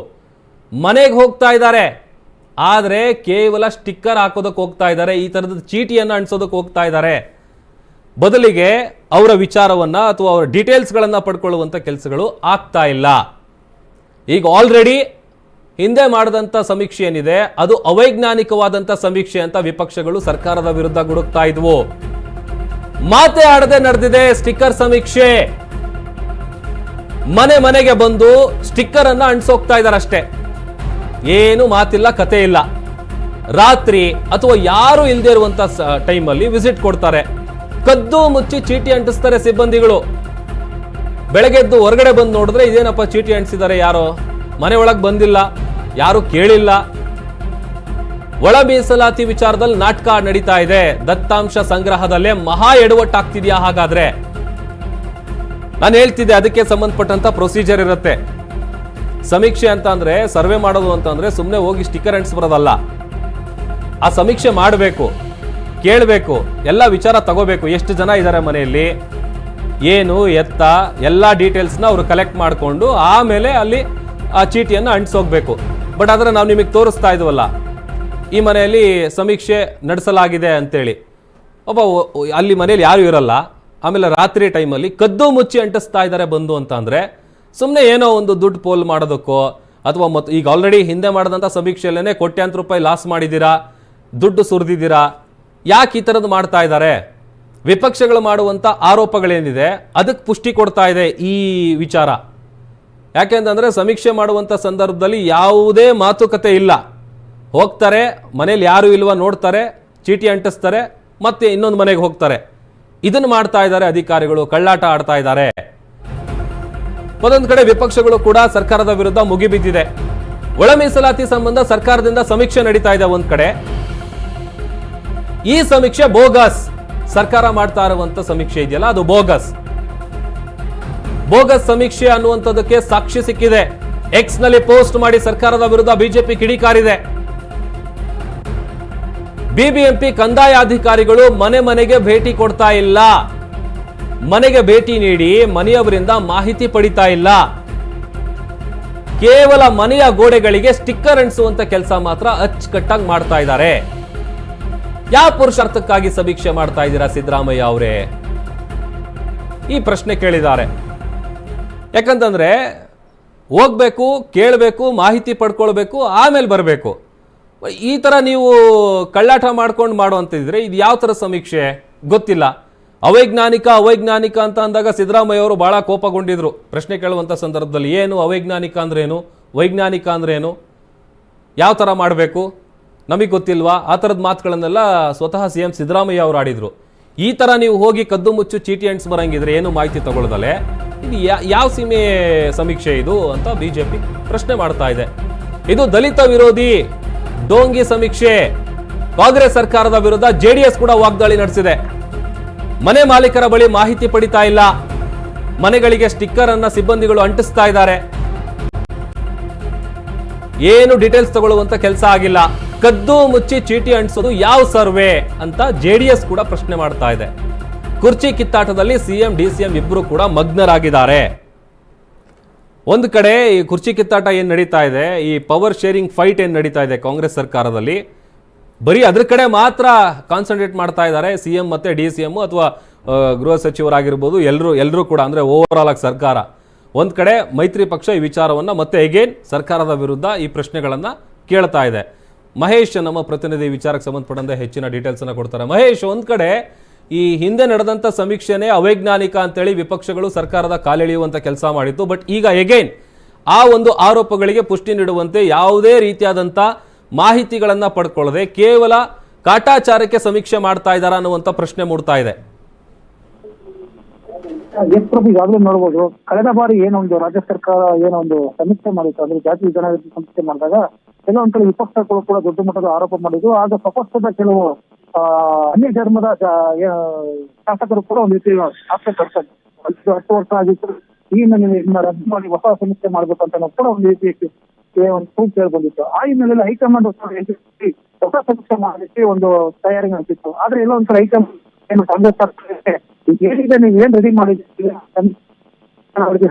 ಮನೆಗೆ ಹೋಗ್ತಾ ಇದ್ದಾರೆ. ಆದರೆ ಕೇವಲ ಸ್ಟಿಕ್ಕರ್ ಹಾಕೋದಕ್ಕೆ ಹೋಗ್ತಾ ಇದ್ದಾರೆ, ಈ ಥರದ ಚೀಟಿಯನ್ನು ಅಂಟಿಸೋದಕ್ಕೆ ಹೋಗ್ತಾ ಇದ್ದಾರೆ. ಬದಲಿಗೆ ಅವರ ವಿಚಾರವನ್ನು ಅಥವಾ ಅವರ ಡೀಟೇಲ್ಸ್ಗಳನ್ನು ಪಡ್ಕೊಳ್ಳುವಂಥ ಕೆಲಸಗಳು ಆಗ್ತಾ ಇಲ್ಲ. ಈಗ ಆಲ್ರೆಡಿ ಹಿಂದೆ ಮಾಡಿದಂಥ ಸಮೀಕ್ಷೆ ಏನಿದೆ, ಅದು ಅವೈಜ್ಞಾನಿಕವಾದಂಥ ಸಮೀಕ್ಷೆ ಅಂತ ವಿಪಕ್ಷಗಳು ಸರ್ಕಾರದ ವಿರುದ್ಧ ಗುಡುಕ್ತಾ ಇದ್ವು. ಮಾತೆ ಆಡದೆ ನಡೆದಿದೆ ಸ್ಟಿಕ್ಕರ್ ಸಮೀಕ್ಷೆ. ಮನೆ ಮನೆಗೆ ಬಂದು ಸ್ಟಿಕ್ಕರ್ ಅನ್ನ ಅಂಟಿಸೋಗ್ತಾ ಅಷ್ಟೇ ಏನು ಮಾತಿಲ್ಲ, ಕತೆ ಇಲ್ಲ. ರಾತ್ರಿ ಅಥವಾ ಯಾರು ಇಲ್ಲದೆ ಇರುವಂತ ಟೈಮಲ್ಲಿ ವಿಸಿಟ್ ಕೊಡ್ತಾರೆ. ಕದ್ದು ಮುಚ್ಚಿ ಚೀಟಿ ಅಂಟಿಸ್ತಾರೆ ಸಿಬ್ಬಂದಿಗಳು. ಬೆಳಗ್ಗೆದ್ದು ಹೊರಗಡೆ ಬಂದು ನೋಡಿದ್ರೆ ಇದೇನಪ್ಪ ಚೀಟಿ ಅಂಟಿಸಿದ್ದಾರೆ ಯಾರೋ? ಮನೆ ಒಳಗೆ ಬಂದಿಲ್ಲ, ಯಾರು ಕೇಳಿಲ್ಲ. ಒಳ ಮೀಸಲಾತಿ ವಿಚಾರದಲ್ಲಿ ನಾಟಕ ನಡೀತಾ ಇದೆ. ದತ್ತಾಂಶ ಸಂಗ್ರಹದಲ್ಲೇ ಮಹಾ ಎಡವಟ್ಟಾಗ್ತಿದ್ಯಾ ಹಾಗಾದ್ರೆ? ನಾನು ಹೇಳ್ತಿದ್ದೆ, ಅದಕ್ಕೆ ಸಂಬಂಧಪಟ್ಟಂತ ಪ್ರೊಸೀಜರ್ ಇರುತ್ತೆ. ಸಮೀಕ್ಷೆ ಅಂತ ಅಂದ್ರೆ, ಸರ್ವೆ ಮಾಡೋದು ಅಂತಂದ್ರೆ ಸುಮ್ಮನೆ ಹೋಗಿ ಸ್ಟಿಕ್ಕರ್ ಅಂಟಿಸ್ಬರೋದಲ್ಲ ಆ ಸಮೀಕ್ಷೆ ಮಾಡಬೇಕು, ಕೇಳಬೇಕು, ಎಲ್ಲ ವಿಚಾರ ತಗೋಬೇಕು, ಎಷ್ಟು ಜನ ಇದ್ದಾರೆ ಮನೆಯಲ್ಲಿ, ಏನು, ಎತ್ತ, ಎಲ್ಲ ಡೀಟೇಲ್ಸ್ನ ಅವರು ಕಲೆಕ್ಟ್ ಮಾಡಿಕೊಂಡು ಆಮೇಲೆ ಅಲ್ಲಿ ಆ ಚೀಟಿಯನ್ನು ಅಂಟಿಸೋಗ್ಬೇಕು ಬಟ್ ಆದರೆ ನಾವು ನಿಮಗೆ ತೋರಿಸ್ತಾ ಇದ್ವಲ್ಲ, ಈ ಮನೆಯಲ್ಲಿ ಸಮೀಕ್ಷೆ ನಡೆಸಲಾಗಿದೆ ಅಂತೇಳಿ. ಒಬ್ಬ ಅಲ್ಲಿ ಮನೆಯಲ್ಲಿ ಯಾರು ಇರಲ್ಲ, ಆಮೇಲೆ ರಾತ್ರಿ ಟೈಮಲ್ಲಿ ಕದ್ದು ಮುಚ್ಚಿ ಅಂಟಿಸ್ತಾ ಇದ್ದಾರೆ ಬಂದು ಅಂತ ಅಂದ್ರೆ ಸುಮ್ಮನೆ ಏನೋ ಒಂದು ದುಡ್ಡು ಪೋಲ್ ಮಾಡೋದಕ್ಕೋ, ಅಥವಾ ಮತ್ತು ಈಗ ಆಲ್ರೆಡಿ ಹಿಂದೆ ಮಾಡಿದಂಥ ಸಮೀಕ್ಷೆಯಲ್ಲೇ ಕೋಟ್ಯಾಂತರ ರೂಪಾಯಿ ಲಾಸ್ ಮಾಡಿದ್ದೀರಾ, ದುಡ್ಡು ಸುರಿದಿದ್ದೀರಾ, ಯಾಕೆ ಈ ಥರದ್ದು ಮಾಡ್ತಾ ಇದ್ದಾರೆ? ವಿಪಕ್ಷಗಳು ಮಾಡುವಂಥ ಆರೋಪಗಳೇನಿದೆ, ಅದಕ್ಕೆ ಪುಷ್ಟಿ ಕೊಡ್ತಾ ಇದೆ ಈ ವಿಚಾರ. ಯಾಕೆಂತಂದರೆ ಸಮೀಕ್ಷೆ ಮಾಡುವಂಥ ಸಂದರ್ಭದಲ್ಲಿ ಯಾವುದೇ ಮಾತುಕತೆ ಇಲ್ಲ. ಹೋಗ್ತಾರೆ, ಮನೇಲಿ ಯಾರೂ ಇಲ್ವಾ ನೋಡ್ತಾರೆ, ಚೀಟಿ ಅಂಟಿಸ್ತಾರೆ, ಮತ್ತೆ ಇನ್ನೊಂದು ಮನೆಗೆ ಹೋಗ್ತಾರೆ. ಇದನ್ನು ಮಾಡ್ತಾ ಇದ್ದಾರೆ ಅಧಿಕಾರಿಗಳು, ಕಳ್ಳಾಟ ಆಡ್ತಾ ಇದ್ದಾರೆ. ಮತ್ತೊಂದು ಕಡೆ ವಿಪಕ್ಷಗಳು ಕೂಡ ಸರ್ಕಾರದ ವಿರುದ್ಧ ಮುಗಿಬಿದ್ದಿದೆ. ಒಳ ಮೀಸಲಾತಿ ಸಂಬಂಧ ಸರ್ಕಾರದಿಂದ ಸಮೀಕ್ಷೆ ನಡೀತಾ ಇದೆ ಒಂದ್ ಕಡೆ. ಈ ಸಮೀಕ್ಷೆ ಬೋಗಸ್. ಸರ್ಕಾರ ಮಾಡ್ತಾ ಇರುವಂತ ಸಮೀಕ್ಷೆ ಇದೆಯಲ್ಲ, ಅದು ಬೋಗಸ್. ಬೋಗಸ್ ಸಮೀಕ್ಷೆ ಅನ್ನುವಂಥದ್ದಕ್ಕೆ ಸಾಕ್ಷಿ ಸಿಕ್ಕಿದೆ. ಎಕ್ಸ್ನಲ್ಲಿ ಪೋಸ್ಟ್ ಮಾಡಿ ಸರ್ಕಾರದ ವಿರುದ್ಧ ಬಿಜೆಪಿ ಕಿಡಿಕಾರಿದೆ ಬಿಬಿಎಂಪಿ ಕಂದಾಯ ಅಧಿಕಾರಿಗಳು ಮನೆ ಮನೆಗೆ ಭೇಟಿ ಕೊಡ್ತಾ ಇಲ್ಲ. ಮನೆಗೆ ಭೇಟಿ ನೀಡಿ ಮನೆಯವರಿಂದ ಮಾಹಿತಿ ಪಡಿತಾ ಇಲ್ಲ. ಕೇವಲ ಮನೆಯ ಗೋಡೆಗಳಿಗೆ ಸ್ಟಿಕ್ಕರ್ ಅಂಟಿಸುವಂತ ಕೆಲಸ ಮಾತ್ರ ಅಚ್ಚುಕಟ್ಟಾಗಿ ಮಾಡ್ತಾ ಇದ್ದಾರೆ. ಯಾವ ಪುರುಷಾರ್ಥಕ್ಕಾಗಿ ಸಮೀಕ್ಷೆ ಮಾಡ್ತಾ ಇದ್ದೀರಾ ಸಿದ್ದರಾಮಯ್ಯ ಅವರೇ? ಈ ಪ್ರಶ್ನೆ ಕೇಳಿದ್ದಾರೆ. ಯಾಕಂತಂದ್ರೆ ಹೋಗ್ಬೇಕು, ಕೇಳಬೇಕು, ಮಾಹಿತಿ ಪಡ್ಕೊಳ್ಬೇಕು, ಆಮೇಲೆ ಬರಬೇಕು. ಈ ಥರ ನೀವು ಕಳ್ಳಾಟ ಮಾಡ್ಕೊಂಡು ಮಾಡುವಂತಿದ್ರೆ ಇದು ಯಾವ ಥರ ಸಮೀಕ್ಷೆ? ಗೊತ್ತಿಲ್ಲ. ಅವೈಜ್ಞಾನಿಕ ಅವೈಜ್ಞಾನಿಕ ಅಂತ ಅಂದಾಗ ಸಿದ್ದರಾಮಯ್ಯ ಅವರು ಬಹಳ ಕೋಪಗೊಂಡಿದ್ರು. ಪ್ರಶ್ನೆ ಕೇಳುವಂಥ ಸಂದರ್ಭದಲ್ಲಿ ಏನು, ಅವೈಜ್ಞಾನಿಕ ಅಂದ್ರೇನು, ವೈಜ್ಞಾನಿಕ ಅಂದ್ರೇನು, ಯಾವ ಥರ ಮಾಡಬೇಕು, ನಮಗೆ ಗೊತ್ತಿಲ್ವಾ? ಆ ಥರದ ಮಾತುಗಳನ್ನೆಲ್ಲ ಸ್ವತಃ ಸಿ ಎಂ ಸಿದ್ದರಾಮಯ್ಯ ಅವರು ಆಡಿದರು. ಈ ಥರ ನೀವು ಹೋಗಿ ಕದ್ದು ಮುಚ್ಚು ಚೀಟಿ ಅಂಟ್ಸ್ ಬರಂಗಿದ್ರೆ ಏನು ಮಾಹಿತಿ ತಗೊಳ್ದಲೆ ಇದು ಯಾವ ಸೀಮೆ ಸಮೀಕ್ಷೆ ಇದು ಅಂತ ಬಿ ಜೆ ಪಿ ಪ್ರಶ್ನೆ ಮಾಡ್ತಾ ಇದೆ. ಇದು ದಲಿತ ವಿರೋಧಿ ಡೋಂಗಿ ಸಮೀಕ್ಷೆ. ಕಾಂಗ್ರೆಸ್ ಸರ್ಕಾರದ ವಿರುದ್ಧ ಜೆಡಿಎಸ್ ಕೂಡ ವಾಗ್ದಾಳಿ ನಡೆಸಿದೆ. ಮನೆ ಮಾಲೀಕರ ಬಳಿ ಮಾಹಿತಿ ಪಡಿತಾ ಇಲ್ಲ. ಮನೆಗಳಿಗೆ ಸ್ಟಿಕ್ಕರ್ ಅನ್ನ ಸಿಬ್ಬಂದಿಗಳು ಅಂಟಿಸ್ತಾ ಇದ್ದಾರೆ. ಏನು ಡೀಟೇಲ್ಸ್ ತಗೊಳ್ಳುವಂತ ಕೆಲಸ ಆಗಿಲ್ಲ. ಕದ್ದು ಮುಚ್ಚಿ ಚೀಟಿ ಅಂಟಿಸೋದು ಯಾವ ಸರ್ವೆ ಅಂತ ಜೆಡಿಎಸ್ ಕೂಡ ಪ್ರಶ್ನೆ ಮಾಡ್ತಾ ಇದೆ. ಕುರ್ಚಿ ಕಿತ್ತಾಟದಲ್ಲಿ ಸಿಎಂ ಡಿಸಿಎಂ ಇಬ್ಬರೂ ಕೂಡ ಮಗ್ನರಾಗಿದ್ದಾರೆ. ಒಂದು ಕಡೆ ಈ ಕುರ್ಚಿ ಕಿತ್ತಾಟ ಏನು ನಡೀತಾ ಇದೆ, ಈ ಪವರ್ ಶೇರಿಂಗ್ ಫೈಟ್ ಏನು ನಡೀತಾ ಇದೆ ಕಾಂಗ್ರೆಸ್ ಸರ್ಕಾರದಲ್ಲಿ ಬರೀ ಅದ್ರ ಕಡೆ ಮಾತ್ರ ಕಾನ್ಸಂಟ್ರೇಟ್ ಮಾಡ್ತಾ ಇದ್ದಾರೆ. ಸಿ ಎಂ ಮತ್ತೆ ಡಿ ಸಿ ಎಂ ಅಥವಾ ಗೃಹ ಸಚಿವರಾಗಿರ್ಬೋದು ಎಲ್ಲರೂ ಎಲ್ಲರೂ ಕೂಡ ಅಂದರೆ ಓವರ್ ಆಲ್ ಆಗಿ ಸರ್ಕಾರ. ಒಂದು ಕಡೆ ಮೈತ್ರಿ ಪಕ್ಷ ಈ ವಿಚಾರವನ್ನು ಮತ್ತೆ ಎಗೇನ್ ಸರ್ಕಾರದ ವಿರುದ್ಧ ಈ ಪ್ರಶ್ನೆಗಳನ್ನು ಕೇಳ್ತಾ ಇದೆ. ಮಹೇಶ್ ನಮ್ಮ ಪ್ರತಿನಿಧಿ ವಿಚಾರಕ್ಕೆ ಸಂಬಂಧಪಟ್ಟಂತೆ ಹೆಚ್ಚಿನ ಡೀಟೇಲ್ಸನ್ನು ಕೊಡ್ತಾರೆ. ಮಹೇಶ್, ಒಂದು ಕಡೆ ಈ ಹಿಂದೆ ನಡೆದಂಥ ಸಮೀಕ್ಷೆನೇ ಅವೈಜ್ಞಾನಿಕ ಅಂತೇಳಿ ವಿಪಕ್ಷಗಳು ಸರ್ಕಾರದ ಕಾಲೆಳೆಯುವಂಥ ಕೆಲಸ ಮಾಡಿತ್ತು. ಬಟ್ ಈಗ ಎಗೇನ್ ಆ ಒಂದು ಆರೋಪಗಳಿಗೆ ಪುಷ್ಟಿ ನೀಡುವಂತೆ ಯಾವುದೇ ರೀತಿಯಾದಂಥ ಮಾಹಿತಿಗಳನ್ನು ಪಡ್ಕೊಳ್ಳದೆ ಕೇವಲ ಕಾಟಾಚಾರಕ್ಕೆ ಸಮೀಕ್ಷೆ ಮಾಡ್ತಾ ಇದ್ದಾರಾ ಅನ್ನುವಂತ ಪ್ರಶ್ನೆ ಮೂಡ್ತಾ ಇದೆ. ಈಗಾಗಲೇ ನೋಡ್ಬೋದು. ಕಳೆದ ಬಾರಿ ಏನೊಂದು ರಾಜ್ಯ ಸರ್ಕಾರ ಏನೊಂದು ಸಮೀಕ್ಷೆ ಮಾಡಿತ್ತು. ಅಂದ್ರೆ ಜಾತಿ ಜನಗಣತಿ ಸಮೀಕ್ಷೆ ಮಾಡಿದಾಗ ಕೆಲವೊಂದ್ ಕಡೆ ವಿಪಕ್ಷಗಳು ಕೂಡ ದೊಡ್ಡ ಮಟ್ಟದ ಆರೋಪ ಮಾಡಿದ್ರು ಆಗ ಸ್ವಪಕ್ಷದ ಕೆಲವು ಅನ್ಯ ಧರ್ಮದ ಶಾಸಕರು ಕೂಡ ಒಂದು ರೀತಿ ಆಕ್ಷೇಪ ಹತ್ತು ವರ್ಷ ಆಗಿತ್ತು. ಈ ರದ್ದು ಮಾಡಿ, ಹೊಸ ಸಮೀಕ್ಷೆ ಮಾಡ್ಬೇಕಂತ ಕೂಡ ಒಂದು ರೀತಿ ಒಂದು ಕೇಳಿ ಬಂದಿತ್ತು ಆ ಹಿನ್ನೆಲೆಯಲ್ಲಿ ಹೈಕಮಾಂಡ್ ಹೊಸ ಸಮೀಕ್ಷೆ ಮಾಡಲಿಕ್ಕೆ ಒಂದು ತಯಾರಿ ನಡೆಸಿತ್ತು. ಆದ್ರೆ ಎಲ್ಲ ಒಂದ್ಸಲ ಹೈಕಮಾಂಡ್ ಏನು ಕಾಂಗ್ರೆಸ್ ಸರ್ಕಾರಕ್ಕೆ ಏನಿದೆ ನೀವು ಏನ್ ರೆಡಿ ಮಾಡಿದ್ದೀರಿ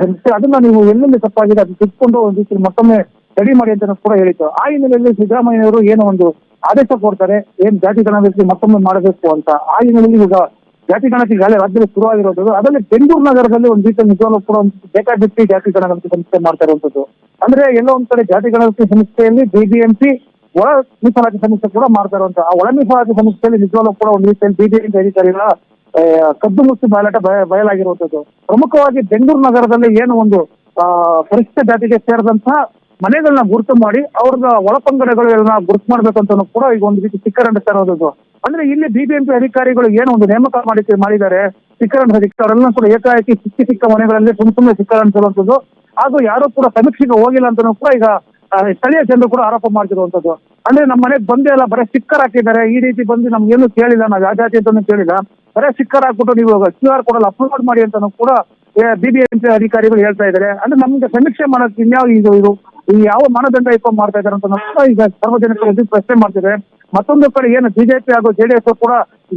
ಸಂಸ್ಥೆ ಅದನ್ನ ನೀವು ಎಲ್ಲೆಲ್ಲಿ ತಪ್ಪಾಗಿದೆ ಅದು ತಿಳ್ಕೊಂಡು ಒಂದು ರೀತಿ ಮತ್ತೊಮ್ಮೆ ರೆಡಿ ಮಾಡಿ ಅಂತ ಕೂಡ ಹೇಳಿತ್ತು. ಆ ಹಿನ್ನೆಲೆಯಲ್ಲಿ ಸಿದ್ದರಾಮಯ್ಯವರು ಏನೋ ಒಂದು ಆದೇಶ ಕೊಡ್ತಾರೆ, ಏನ್ ಜಾತಿ ಗಣತಿ ಮತ್ತೊಮ್ಮೆ ಮಾಡಬೇಕು ಅಂತ. ಆ ಹಿನ್ನೆಲೆಯಲ್ಲಿ ಈಗ ಜಾತಿ ಗಣತಿ ಈಗಾಗಲೇ ರಾಜ್ಯದಲ್ಲಿ ಶುರುವಾಗಿರೋದು. ಅದರಲ್ಲಿ ಬೆಂಗಳೂರು ನಗರದಲ್ಲಿ ಒಂದು ರೀತಿಯಲ್ಲಿ ನಿಜವಾಗ್ಲೂ ಕೂಡ ಒಂದು ಬೇಕಾಬಿಟ್ಟಿ ಜಾತಿ ಗಣತಿ ಸಂಸ್ಥೆ ಮಾಡ್ತಾ ಇರುವಂತದ್ದು. ಅಂದ್ರೆ ಎಲ್ಲೋ ಒಂದ್ ಕಡೆ ಜಾತಿ ಗಣತಿ ಸಂಸ್ಥೆಯಲ್ಲಿ ಬಿಬಿಎಂಪಿ ಒಳ ಮೀಸಲಾತಿ ಸಮೀಕ್ಷೆ ಕೂಡ ಮಾಡ್ತಾ ಇರುವಂತ ಆ ಒಳ ಮೀಸಲಾತಿ ನಿಜವಾಗ್ಲೂ ಕೂಡ ಒಂದು ರೀತಿಯಲ್ಲಿ ಬಿಬಿಎಂಪಿ ಅಧಿಕಾರಿಗಳ ಕದ್ದು ಮುಚ್ಚಿ ಬಯಲಾಟ ಬಯಲಾಗಿರುವಂತದ್ದು. ಪ್ರಮುಖವಾಗಿ ಬೆಂಗಳೂರು ನಗರದಲ್ಲಿ ಏನು ಒಂದು ಪರಿಶಿಷ್ಟ ಜಾತಿಗೆ ಸೇರಿದಂತಹ ಮನೆಗಳನ್ನ ಗುರುತು ಮಾಡಿ ಅವ್ರದ ಎಲ್ಲ ಗುರುತು ಮಾಡ್ಬೇಕಂತ ಕೂಡ ಈಗ ಒಂದು ರೀತಿ ಅಂಟಿಸ್ತಾ ಇರೋದು ಅಂದ್ರೆ ಇಲ್ಲಿ ಬಿಬಿಎಂಪಿ ಅಧಿಕಾರಿಗಳು ಏನು ಒಂದು ನೇಮಕ ಮಾಡಿ ಮಾಡಿದ್ದಾರೆ ಸ್ಟಿಕ್ಕರ್ ಅಧಿಕಾರಿ ಅವರೆಲ್ಲ ಕೂಡ ಏಕಾಏಕಿ ಸಿಕ್ಕಿ ಸಿಕ್ಕ ಮನೆಗಳಲ್ಲಿ ಸುಮ್ ಸುಮ್ಮನೆ ಸ್ಟಿಕ್ಕರ್ ಅಂಟಿಸುವಂತದ್ದು ಹಾಗೂ ಯಾರು ಕೂಡ ಸಮೀಕ್ಷೆಗೆ ಹೋಗಿಲ್ಲ ಅಂತಾನೂ ಕೂಡ ಈಗ ಸ್ಥಳೀಯ ಜನರು ಕೂಡ ಆರೋಪ ಮಾಡ್ತಿರುವಂತದ್ದು ಅಂದ್ರೆ ನಮ್ಮ ಮನೆಗೆ ಬಂದೇ ಇಲ್ಲ ಬರೀ ಸ್ಟಿಕ್ಕರ್ ಹಾಕಿದ್ದಾರೆ ಈ ರೀತಿ ಬಂದು ನಮ್ಗೇನು ಕೇಳಿಲ್ಲ, ನಾವು ಯಾವ ಜಾತಿ ಅಂತಾನು ಕೇಳಿಲ್ಲ. ಬರೀ ಸ್ಟಿಕ್ಕರ್ ಹಾಕ್ಬಿಟ್ಟು ನೀವು ಕ್ಯೂ ಆರ್ ಕೋಡ್ ಅಪ್ಲೋಡ್ ಮಾಡಿ ಅಂತಾನು ಕೂಡ ಬಿಬಿಎಂಪಿ ಅಧಿಕಾರಿಗಳು ಹೇಳ್ತಾ ಇದ್ದಾರೆ. ಅಂದ್ರೆ ನಮ್ಗೆ ಸಮೀಕ್ಷೆ ಮಾಡೋಕೆ ಇನ್ಯಾವ ಇದು ಇದು ಯಾವ ಮಾನದಂಡ ಇಟ್ಕೊಂಡು ಮಾಡ್ತಾ ಇದ್ದಾರೆ ಅಂತ ಕೂಡ ಈಗ ಸಾರ್ವಜನಿಕರು ಪ್ರಶ್ನೆ ಮಾಡ್ತಿದ್ದಾರೆ. ಮತ್ತೊಂದು ಕಡೆ ಏನು ಬಿಜೆಪಿ ಹಾಗೂ ಜೆಡಿಎಸ್ ಕೂಡ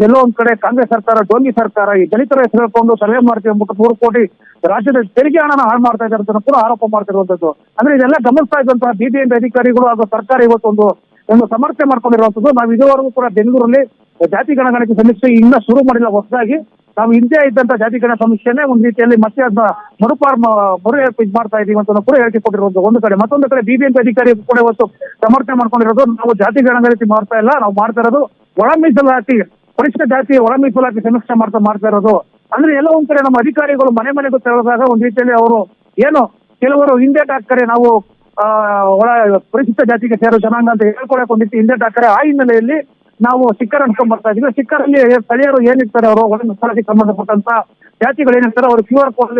ಎಲ್ಲೋ ಒಂದ್ ಕಡೆ ಕಾಂಗ್ರೆಸ್ ಸರ್ಕಾರ ಡೋಂಗಿ ಸರ್ಕಾರ, ಈ ದಲಿತರ ಹೆಸರು ಹೇಳ್ಕೊಂಡು ಸರ್ವೆ ಮಾಡ್ತೀವಿ ಅಂದ್ಬಿಟ್ಟು ನೂರು ಕೋಟಿ ರಾಜ್ಯದ ತೆರಿಗೆ ಹಣನ ಹಾಳು ಮಾಡ್ತಾ ಇದ್ದಾರೆ ಅಂತ ಕೂಡ ಆರೋಪ ಮಾಡ್ತಿರುವಂತದ್ದು. ಅಂದ್ರೆ ಇದೆಲ್ಲ ಗಮನಿಸ್ತಾ ಇದ್ದಂತಹ ಬಿಬಿಎಂಪಿ ಅಧಿಕಾರಿಗಳು ಹಾಗೂ ಸರ್ಕಾರ ಇವತ್ತೊಂದು ಒಂದು ಸಮರ್ಥನೆ ಮಾಡ್ಕೊಂಡಿರುವಂತದ್ದು. ನಾವು ಇದುವರೆಗೂ ಕೂಡ ಬೆಂಗಳೂರಲ್ಲಿ ಜಾತಿ ಗಣಗಣಿಕೆ ಸಮೀಕ್ಷೆ ಇನ್ನ ಶುರು ಮಾಡಿಲ್ಲ ಹೊಸದಾಗಿ. ನಾವು ಹಿಂದೆ ಇದ್ದಂತ ಜಾತಿ ಗಣ ಸಮೀಕ್ಷೆನೇ ಒಂದು ರೀತಿಯಲ್ಲಿ ಮತ್ತೆ ಅದನ್ನ ಮರುಪಾರ್ ಮರು ಇದು ಮಾಡ್ತಾ ಇದೀವಿ ಅಂತ ಕೂಡ ಹೇಳಿಕೆ ಒಂದು ಕಡೆ. ಮತ್ತೊಂದು ಕಡೆ ಬಿಬಿಎಂಪಿ ಅಧಿಕಾರಿ ಕೂಡ ಇವತ್ತು ಸಮರ್ಥನೆ ಮಾಡ್ಕೊಂಡಿರೋದು, ನಾವು ಜಾತಿ ಗಣಗಣತಿ ಮಾಡ್ತಾ ಇಲ್ಲ, ನಾವು ಮಾಡ್ತಾ ಇರೋದು ಒಳ ಮೀಸಲಾತಿ ಪರಿಷ್ಠ ಜಾತಿ ಒಳ ಮೀಸಲಾತಿ ಸಮೀಕ್ಷೆ ಮಾಡ್ತಾ ಮಾಡ್ತಾ ಇರೋದು. ಅಂದ್ರೆ ಎಲ್ಲ ಒಂದ್ ಕಡೆ ನಮ್ಮ ಅಧಿಕಾರಿಗಳು ಮನೆ ಮನೆಗೂ ತೆರಳಿದಾಗ ಒಂದ್ ರೀತಿಯಲ್ಲಿ ಅವರು ಏನು ಕೆಲವರು ಹಿಂದೇಟ್ ಹಾಕ್ತಾರೆ ನಾವು ಒಳ ಪರಿಶಿಷ್ಟ ಜಾತಿಗೆ ಸೇರೋ ಜನಾಂಗ ಅಂತ ಹೇಳ್ಕೊಳಕ್ ಒಂದ್ ರೀತಿ ಹಿಂದೇಟ್ ಹಾಕ್ತಾರೆ ಆ ಹಿನ್ನೆಲೆಯಲ್ಲಿ ನಾವು ಸ್ಟಿಕ್ಕರ್ ಅನ್ಕೊಂಡ್ ಬರ್ತಾ ಇದೀವಿ. ಸ್ಟಿಕ್ಕರ್ ಅಲ್ಲಿ ಸ್ಥಳೀಯರು ಏನಿರ್ತಾರೆ ಅವರು ಒಳಗೆ ಸ್ಥಳಕ್ಕೆ ಸಂಬಂಧಪಟ್ಟಂತ ಜಾತಿಗಳು ಏನಿರ್ತಾರೆ ಅವರು ಕ್ಯೂ ಆರ್ ಕೋಡ್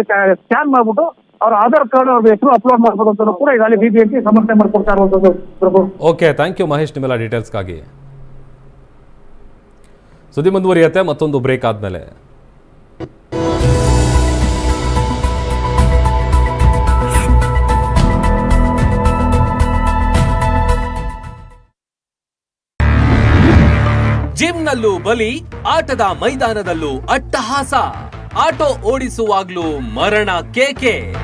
ಸ್ಕ್ಯಾನ್ ಮಾಡ್ಬಿಟ್ಟು ಅವ್ರ ಆಧಾರ್ ಕಾರ್ಡ್ ಅವ್ರ ಹೆಸರು ಅಪ್ಲೋಡ್ ಮಾಡ್ಬೋದು ಅಂತ ಕೂಡ ಈಗಾಗಲೇ ಬಿಬಿಎಂಪಿ ಸಮರ್ಥನೆ ಮಾಡ್ಕೊಡ್ತಾ ಇರುವಂತದ್ದು ಓಕೆ ಥ್ಯಾಂಕ್ ಯು ಮಹೇಶ್ ನಿಮ್ಮೆಲ್ಲ ಡೀಟೇಲ್ಸ್ಗಾಗಿ ಸುದ್ದಿ ಮುಂದುವರಿಯತ್ತೆ, ಮತ್ತೊಂದು ಬ್ರೇಕ್ ಆದಮೇಲೆ. ಜಿಮ್ನಲ್ಲೂ ಬಲಿ ಆಟದ ಮೈದಾನದಲ್ಲೂ ಅಟ್ಟಹಾಸ. ಆಟೋ ಓಡಿಸುವಾಗ್ಲೂ ಮರಣ ಕೇಕೆ.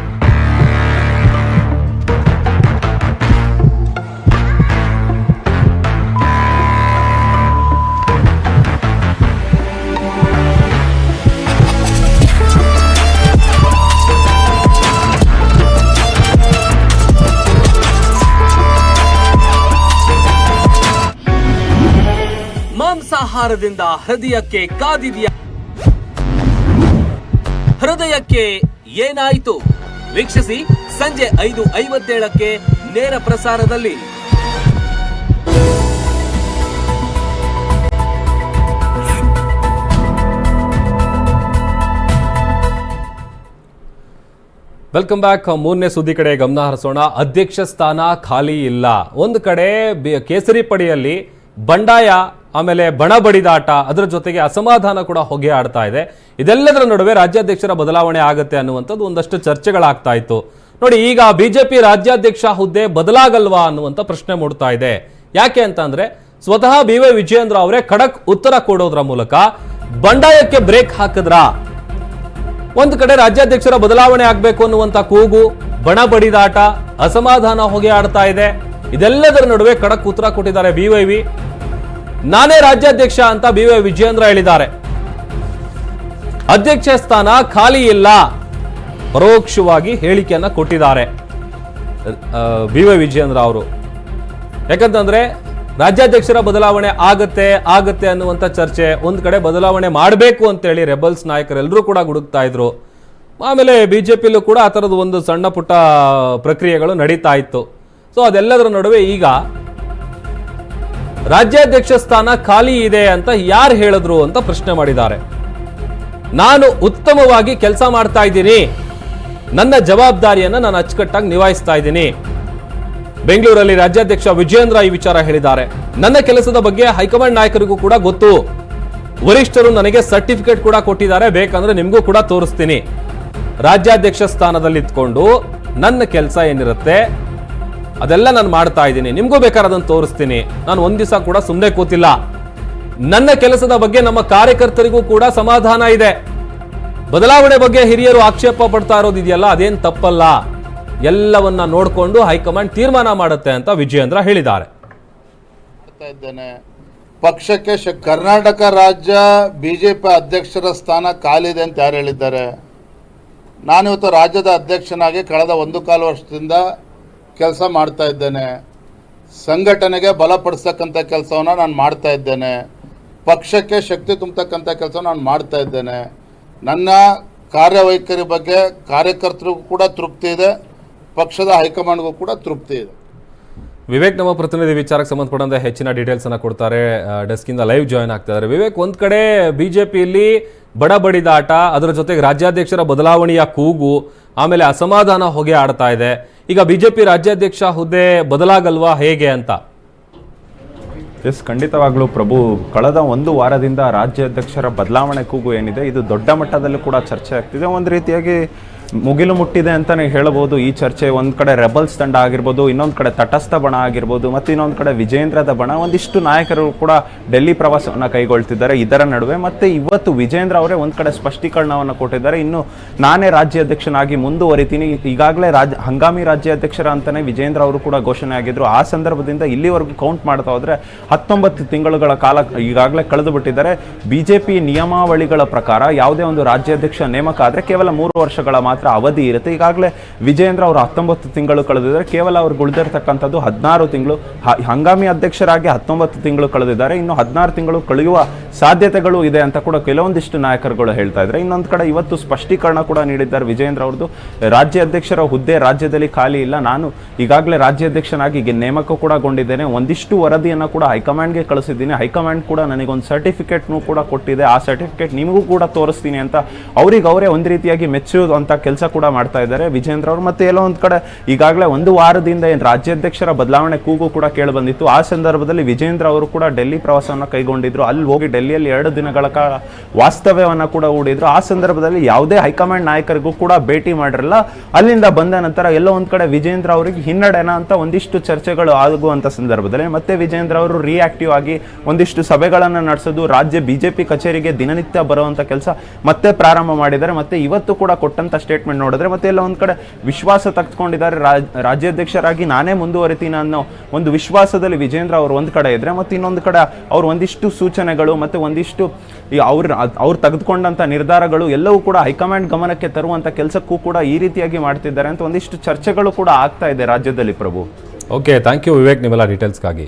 ಮಾಂಸಾಹಾರದಿಂದ ಹೃದಯಕ್ಕೆ ಕಾದಿದೆಯಾ ಹೃದಯಕ್ಕೆ ಏನಾಯಿತು? ವೀಕ್ಷಿಸಿ ಸಂಜೆ ಐದು ಐವತ್ತೇಳಕ್ಕೆ ನೇರ ಪ್ರಸಾರದಲ್ಲಿ. ವೆಲ್ಕಮ್ ಬ್ಯಾಕ್ ಮೂರನೇ ಸುದ್ದಿ ಕಡೆ ಗಮನ ಹರಿಸೋಣ. ಅಧ್ಯಕ್ಷ ಸ್ಥಾನ ಖಾಲಿ ಇಲ್ಲ. ಒಂದು ಕಡೆ ಕೇಸರಿ ಪಡೆಯಲ್ಲಿ ಬಂಡಾಯ ಆಮೇಲೆ ಬಣ ಬಡಿದಾಟ, ಅದರ ಜೊತೆಗೆ ಅಸಮಾಧಾನ ಕೂಡ ಹೊಗೆ ಆಡ್ತಾ ಇದೆ. ಇದೆಲ್ಲದರ ನಡುವೆ ರಾಜ್ಯಾಧ್ಯಕ್ಷರ ಬದಲಾವಣೆ ಆಗುತ್ತೆ ಅನ್ನುವಂಥದ್ದು ಒಂದಷ್ಟು ಚರ್ಚೆಗಳಾಗ್ತಾ ಇತ್ತು. ನೋಡಿ, ಈಗ ಬಿಜೆಪಿ ರಾಜ್ಯಾಧ್ಯಕ್ಷ ಹುದ್ದೆ ಬದಲಾಗಲ್ವಾ ಅನ್ನುವಂಥ ಪ್ರಶ್ನೆ ಮೂಡ್ತಾ ಇದೆ. ಯಾಕೆ ಅಂತ ಸ್ವತಃ ಬಿ ವೈ ವಿಜಯೇಂದ್ರ ಅವರೇ ಖಡಕ್ ಉತ್ತರ ಕೊಡೋದ್ರ ಮೂಲಕ ಬಂಡಾಯಕ್ಕೆ ಬ್ರೇಕ್ ಹಾಕಿದ್ರ. ಒಂದು ಕಡೆ ರಾಜ್ಯಾಧ್ಯಕ್ಷರ ಬದಲಾವಣೆ ಆಗಬೇಕು ಅನ್ನುವಂತ ಕೂಗು, ಬಣ ಬಡಿದಾಟ, ಅಸಮಾಧಾನ ಹೊಗೆ ಆಡ್ತಾ ಇದೆ. ಇದೆಲ್ಲದರ ನಡುವೆ ಖಡಕ್ ಉತ್ತರ ಕೊಟ್ಟಿದ್ದಾರೆ ಬಿವೈವಿ ನಾನೇ ರಾಜ್ಯಾಧ್ಯಕ್ಷ ಅಂತ ಬಿ ವೈ ವಿಜಯೇಂದ್ರ ಹೇಳಿದ್ದಾರೆ. ಅಧ್ಯಕ್ಷ ಸ್ಥಾನ ಖಾಲಿ ಇಲ್ಲ. ಪರೋಕ್ಷವಾಗಿ ಹೇಳಿಕೆಯನ್ನ ಕೊಟ್ಟಿದ್ದಾರೆ ಬಿ ವೈ ವಿಜಯೇಂದ್ರ ಅವರು. ಯಾಕಂತಂದ್ರೆ ರಾಜ್ಯಾಧ್ಯಕ್ಷರ ಬದಲಾವಣೆ ಆಗತ್ತೆ ಆಗತ್ತೆ ಅನ್ನುವಂಥ ಚರ್ಚೆ, ಒಂದು ಕಡೆ ಬದಲಾವಣೆ ಮಾಡಬೇಕು ಅಂತೇಳಿ ರೆಬಲ್ಸ್ ನಾಯಕರೆಲ್ಲರೂ ಕೂಡ ಗುಡುಕ್ತಾ ಇದ್ರು. ಆಮೇಲೆ ಬಿಜೆಪಿಲೂ ಕೂಡ ಆ ಥರದ ಒಂದು ಸಣ್ಣ ಪುಟ್ಟ ಪ್ರಕ್ರಿಯೆಗಳು ನಡೀತಾ ಇತ್ತು. ಸೊ ಅದೆಲ್ಲದರ ನಡುವೆ ಈಗ ರಾಜ್ಯಾಧ್ಯಕ್ಷ ಸ್ಥಾನ ಖಾಲಿ ಇದೆ ಅಂತ ಯಾರು ಹೇಳಿದ್ರು ಅಂತ ಪ್ರಶ್ನೆ ಮಾಡಿದ್ದಾರೆ. ನಾನು ಉತ್ತಮವಾಗಿ ಕೆಲಸ ಮಾಡ್ತಾ ಇದ್ದೀನಿ. ನನ್ನ ಜವಾಬ್ದಾರಿಯನ್ನು ನಾನು ಅಚ್ಚುಕಟ್ಟಾಗಿ ನಿಭಾಯಿಸ್ತಾ ಇದ್ದೀನಿ. ಬೆಂಗಳೂರಲ್ಲಿ ರಾಜ್ಯಾಧ್ಯಕ್ಷ ವಿಜಯೇಂದ್ರ ಈ ವಿಚಾರ ಹೇಳಿದ್ದಾರೆ. ನನ್ನ ಕೆಲಸದ ಬಗ್ಗೆ ಹೈಕಮಾಂಡ್ ನಾಯಕರಿಗೂ ಕೂಡ ಗೊತ್ತು. ವರಿಷ್ಠರು ನನಗೆ ಸರ್ಟಿಫಿಕೇಟ್ ಕೂಡ ಕೊಟ್ಟಿದ್ದಾರೆ. ಬೇಕಂದ್ರೆ ನಿಮಗೂ ಕೂಡ ತೋರಿಸ್ತೀನಿ. ರಾಜ್ಯಾಧ್ಯಕ್ಷ ಸ್ಥಾನದಲ್ಲಿ ಇದ್ಕೊಂಡು ನನ್ನ ಕೆಲಸ ಏನಿರುತ್ತೆ? ಅದೆಲ್ಲ ನಾನು ಮಾಡ್ತಾ ಇದ್ದೀನಿ. ನಿಮಗೂ ಬೇಕಾದ್ರೆ ಅದನ್ನು ತೋರಿಸ್ತೀನಿ. ನಾನು ಒಂದು ದಿವಸ ಕೂಡ ಸುಮ್ಮನೆ ಕೂತಿಲ್ಲ. ನನ್ನ ಕೆಲಸದ ಬಗ್ಗೆ ನಮ್ಮ ಕಾರ್ಯಕರ್ತರಿಗೂ ಕೂಡ ಸಮಾಧಾನ ಇದೆ. ಬದಲಾವಣೆ ಬಗ್ಗೆ ಹಿರಿಯರು ಆಕ್ಷೇಪ ಪಡ್ತಾ ಇರೋದಿದೆಯಲ್ಲ, ಅದೇನು ತಪ್ಪಲ್ಲ. ಎಲ್ಲವನ್ನ ನೋಡಿಕೊಂಡು ಹೈಕಮಾಂಡ್ ತೀರ್ಮಾನ ಮಾಡುತ್ತೆ ಅಂತ ವಿಜಯೇಂದ್ರ ಹೇಳಿದ್ದಾರೆ. ಪಕ್ಷಕ್ಕೆ ಕರ್ನಾಟಕ ರಾಜ್ಯ ಬಿಜೆಪಿ ಅಧ್ಯಕ್ಷರ ಸ್ಥಾನ ಖಾಲಿದೆ ಅಂತ ಯಾರು ಹೇಳಿದ್ದಾರೆ? ನಾನಿವತ್ತು ರಾಜ್ಯದ ಅಧ್ಯಕ್ಷನಾಗಿ ಕಳೆದ ಒಂದು ಕಾಲು ವರ್ಷದಿಂದ ಕೆಲಸ ಮಾಡ್ತಾ ಇದ್ದೇನೆ. ಸಂಘಟನೆಗೆ ಬಲಪಡಿಸ್ತಕ್ಕಂಥ ಕೆಲಸವನ್ನು ನಾನು ಮಾಡ್ತಾ ಇದ್ದೇನೆ. ಪಕ್ಷಕ್ಕೆ ಶಕ್ತಿ ತುಂಬತಕ್ಕಂಥ ಕೆಲಸ ನಾನು ಮಾಡ್ತಾ ಇದ್ದೇನೆ. ನನ್ನ ಕಾರ್ಯವೈಖರಿ ಬಗ್ಗೆ ಕಾರ್ಯಕರ್ತರಿಗೂ ಕೂಡ ತೃಪ್ತಿ ಇದೆ. ಪಕ್ಷದ ಹೈಕಮಾಂಡ್ಗೂ ಕೂಡ ತೃಪ್ತಿ ಇದೆ. ವಿವೇಕ್ ನಮ್ಮ ಪ್ರತಿನಿಧಿ ವಿಚಾರಕ್ಕೆ ಸಂಬಂಧಪಟ್ಟಂತೆ ಹೆಚ್ಚಿನ ಡೀಟೇಲ್ಸ್ ಅನ್ನ ಕೊಡ್ತಾರೆ. ಡೆಸ್ಕ್ ಇಂದ ಲೈವ್ ಜಾಯ್ನ್ ಆಗ್ತಿದ್ದಾರೆ. ವಿವೇಕ್, ಒಂದ್ ಕಡೆ ಬಿಜೆಪಿಯಲ್ಲಿ ಬಡ ಬಡಿದಾಟ ಅದರ ಜೊತೆಗೆ ರಾಜ್ಯಾಧ್ಯಕ್ಷರ ಬದಲಾವಣೆಯ ಕೂಗು, ಆಮೇಲೆ ಅಸಮಾಧಾನ ಹೊಗೆ ಆಡ್ತಾ ಇದೆ. ಈಗ ಬಿಜೆಪಿ ರಾಜ್ಯಾಧ್ಯಕ್ಷ ಹುದ್ದೆ ಬದಲಾಗಲ್ವಾ ಹೇಗೆ ಅಂತ? ಎಸ್, ಖಂಡಿತವಾಗ್ಲೂ ಪ್ರಭು, ಕಳೆದ ಒಂದು ವಾರದಿಂದ ರಾಜ್ಯಾಧ್ಯಕ್ಷರ ಬದಲಾವಣೆ ಕೂಗು ಏನಿದೆ, ಇದು ದೊಡ್ಡ ಮಟ್ಟದಲ್ಲೂ ಕೂಡ ಚರ್ಚೆ ಆಗ್ತಿದೆ. ಒಂದು ರೀತಿಯಾಗಿ ಮುಗಿಲು ಮುಟ್ಟಿದೆ ಅಂತಲೇ ಹೇಳಬಹುದು ಈ ಚರ್ಚೆ ಒಂದು ಕಡೆ ರೆಬಲ್ಸ್ ತಂಡ ಆಗಿರ್ಬೋದು, ಇನ್ನೊಂದು ಕಡೆ ತಟಸ್ಥ ಬಣ ಆಗಿರ್ಬೋದು, ಮತ್ತು ಇನ್ನೊಂದು ಕಡೆ ವಿಜೇಂದ್ರದ ಬಣ. ಒಂದಿಷ್ಟು ನಾಯಕರು ಕೂಡ ಡೆಲ್ಲಿ ಪ್ರವಾಸವನ್ನು ಕೈಗೊಳ್ತಿದ್ದಾರೆ ಇದರ ನಡುವೆ. ಮತ್ತೆ ಇವತ್ತು ವಿಜೇಂದ್ರ ಅವರೇ ಒಂದು ಕಡೆ ಸ್ಪಷ್ಟೀಕರಣವನ್ನು ಕೊಟ್ಟಿದ್ದಾರೆ. ಇನ್ನು ನಾನೇ ರಾಜ್ಯಾಧ್ಯಕ್ಷನಾಗಿ ಮುಂದುವರಿತೀನಿ. ಈಗಾಗಲೇ ರಾಜ್ಯ ಹಂಗಾಮಿ ರಾಜ್ಯಾಧ್ಯಕ್ಷರ ಅಂತಲೇ ವಿಜೇಂದ್ರ ಅವರು ಕೂಡ ಘೋಷಣೆ ಆಗಿದ್ರು. ಆ ಸಂದರ್ಭದಿಂದ ಇಲ್ಲಿವರೆಗೂ ಕೌಂಟ್ ಮಾಡ್ತಾ ಹೋದರೆ ಹತ್ತೊಂಬತ್ತು ತಿಂಗಳುಗಳ ಕಾಲ ಈಗಾಗಲೇ ಕಳೆದು ಬಿಟ್ಟಿದ್ದಾರೆ ಬಿಜೆಪಿ ನಿಯಮಾವಳಿಗಳ ಪ್ರಕಾರ ಯಾವುದೇ ಒಂದು ರಾಜ್ಯಾಧ್ಯಕ್ಷ ನೇಮಕ ಆದರೆ ಕೇವಲ ಮೂರು ವರ್ಷಗಳ ಮಾತ್ರ ಅವಧಿ ಇರುತ್ತೆ. ಈಗಾಗಲೇ ವಿಜಯೇಂದ್ರ ಅವರು ಹತ್ತೊಂಬತ್ತು ತಿಂಗಳು ಕಳೆದಿದ್ದಾರೆ. ಕೇವಲ ಅವರು ಉಳಿದಿರ್ತಕ್ಕಂಥದ್ದು ಹದಿನಾರು ತಿಂಗಳು. ಹಂಗಾಮಿ ಅಧ್ಯಕ್ಷರಾಗಿ ಹತ್ತೊಂಬತ್ತು ತಿಂಗಳು ಕಳೆದಿದ್ದಾರೆ. ಇನ್ನು ಹದಿನಾರು ತಿಂಗಳು ಕಳೆಯುವ ಸಾಧ್ಯತೆಗಳು ಇದೆ ಅಂತ ಕೂಡ ಕೆಲವೊಂದಿಷ್ಟು ನಾಯಕರುಗಳು ಹೇಳ್ತಾ ಇದ್ದಾರೆ. ಇನ್ನೊಂದು ಕಡೆ ಇವತ್ತು ಸ್ಪಷ್ಟೀಕರಣ ಕೂಡ ನೀಡಿದ್ದಾರೆ ವಿಜಯೇಂದ್ರ ಅವ್ರದ್ದು. ರಾಜ್ಯಾಧ್ಯಕ್ಷರ ಹುದ್ದೆ ರಾಜ್ಯದಲ್ಲಿ ಖಾಲಿ ಇಲ್ಲ. ನಾನು ಈಗಾಗಲೇ ರಾಜ್ಯಾಧ್ಯಕ್ಷನಾಗಿ ಈಗ ನೇಮಕ ಕೂಡ ಗೊಂಡಿದ್ದೇನೆ. ಒಂದಿಷ್ಟು ವರದಿಯನ್ನು ಕೂಡ ಹೈಕಮಾಂಡ್ಗೆ ಕಳಿಸಿದ್ದೀನಿ. ಹೈಕಮಾಂಡ್ ಕೂಡ ನನಗೊಂದು ಸರ್ಟಿಫಿಕೇಟ್ನು ಕೂಡ ಕೊಟ್ಟಿದೆ. ಆ ಸರ್ಟಿಫಿಕೇಟ್ ನಿಮಗೂ ಕೂಡ ತೋರಿಸ್ತೀನಿ ಅಂತ ಅವ್ರಿಗೆ ಅವರೇ ಒಂದು ರೀತಿಯಾಗಿ ಮೆಚ್ಚುವಂತ ಕೆಲಸ ಕೂಡ ಮಾಡ್ತಾ ಇದ್ದಾರೆ. ವಿಜೇಂದ್ರ ಅವರು ಮತ್ತೆ ಎಲ್ಲೋ ಒಂದು ಕಡೆ ಈಗಾಗಲೇ ಒಂದು ವಾರದಿಂದ ಏನು ರಾಜ್ಯಾಧ್ಯಕ್ಷರ ಬದಲಾವಣೆ ಕೂಗು ಕೂಡ ಕೇಳಿ ಬಂದಿತ್ತು. ಆ ಸಂದರ್ಭದಲ್ಲಿ ವಿಜೇಂದ್ರ ಅವರು ಕೂಡ ಡೆಲ್ಲಿ ಪ್ರವಾಸವನ್ನು ಕೈಗೊಂಡಿದ್ರು. ಅಲ್ಲಿ ಹೋಗಿ ಡೆಲ್ಲಿಯಲ್ಲಿ ಎರಡು ದಿನಗಳ ಕಾಲ ವಾಸ್ತವ್ಯವನ್ನು ಕೂಡ ಹೂಡಿದ್ರು. ಆ ಸಂದರ್ಭದಲ್ಲಿ ಯಾವುದೇ ಹೈಕಮಾಂಡ್ ನಾಯಕರಿಗೂ ಕೂಡ ಭೇಟಿ ಮಾಡಿರಲ್ಲ. ಅಲ್ಲಿಂದ ಬಂದ ನಂತರ ಎಲ್ಲೋ ಒಂದು ಕಡೆ ವಿಜೇಂದ್ರ ಅವರಿಗೆ ಹಿನ್ನಡೆನ ಅಂತ ಒಂದಿಷ್ಟು ಚರ್ಚೆಗಳು ಆಗುವಂತ ಸಂದರ್ಭದಲ್ಲಿ ಮತ್ತೆ ವಿಜೇಂದ್ರ ಅವರು ರಿಯಾಕ್ಟಿವ್ ಆಗಿ ಒಂದಿಷ್ಟು ಸಭೆಗಳನ್ನು ನಡೆಸೋದು, ರಾಜ್ಯ ಬಿಜೆಪಿ ಕಚೇರಿಗೆ ದಿನನಿತ್ಯ ಬರುವಂತ ಕೆಲಸ ಮತ್ತೆ ಪ್ರಾರಂಭ ಮಾಡಿದ್ದಾರೆ. ಮತ್ತೆ ಇವತ್ತು ಕೂಡ ಕೊಟ್ಟಂತ ಸ್ಟೇಟ್ಮೆಂಟ್ ನೋಡಿದ್ರೆ ಮತ್ತೆ ಎಲ್ಲ ಒಂದ್ ಕಡೆ ವಿಶ್ವಾಸ ತೆಗೆದುಕೊಂಡಿದ್ದಾರೆ ರಾಜ್- ರಾಜ್ಯಾಧ್ಯಕ್ಷರಾಗಿ ನಾನೇ ಮುಂದುವರಿತೀನಿ ಅನ್ನೋ ಒಂದು ವಿಶ್ವಾಸದಲ್ಲಿ ವಿಜೇಂದ್ರ ಅವರು ಒಂದು ಕಡೆ ಇದ್ರೆ ಮತ್ತೆ ಇನ್ನೊಂದು ಕಡೆ ಅವ್ರು ಒಂದಿಷ್ಟು ಸೂಚನೆಗಳು ಮತ್ತೆ ಒಂದಿಷ್ಟು ಈ ಅವ್ರ ಅವ್ರು ತೆಗೆದುಕೊಂಡಂಥ ನಿರ್ಧಾರಗಳು ಎಲ್ಲವೂ ಕೂಡ ಹೈಕಮಾಂಡ್ ಗಮನಕ್ಕೆ ತರುವಂತ ಕೆಲಸಕ್ಕೂ ಕೂಡ ಈ ರೀತಿಯಾಗಿ ಮಾಡ್ತಿದ್ದಾರೆ ಅಂತ ಒಂದಿಷ್ಟು ಚರ್ಚೆಗಳು ಕೂಡ ಆಗ್ತಾ ಇದೆ ರಾಜ್ಯದಲ್ಲಿ Prabhu. Okay thank you Vivek ನಿಮ್ಮೆಲ್ಲ ಡೀಟೇಲ್ಸ್ಗಾಗಿ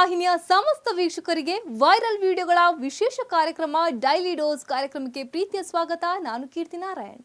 ಸುದ್ದಿವಾಹಿನಿಯ ಸಮಸ್ತ ವೀಕ್ಷಕರಿಗೆ ವೈರಲ್ ವಿಡಿಯೋಗಳ ವಿಶೇಷ ಕಾರ್ಯಕ್ರಮ ಡೈಲಿ ಡೋಸ್ ಕಾರ್ಯಕ್ರಮಕ್ಕೆ ಪ್ರೀತಿಯ ಸ್ವಾಗತ. ನಾನು ಕೀರ್ತಿ ನಾರಾಯಣ್.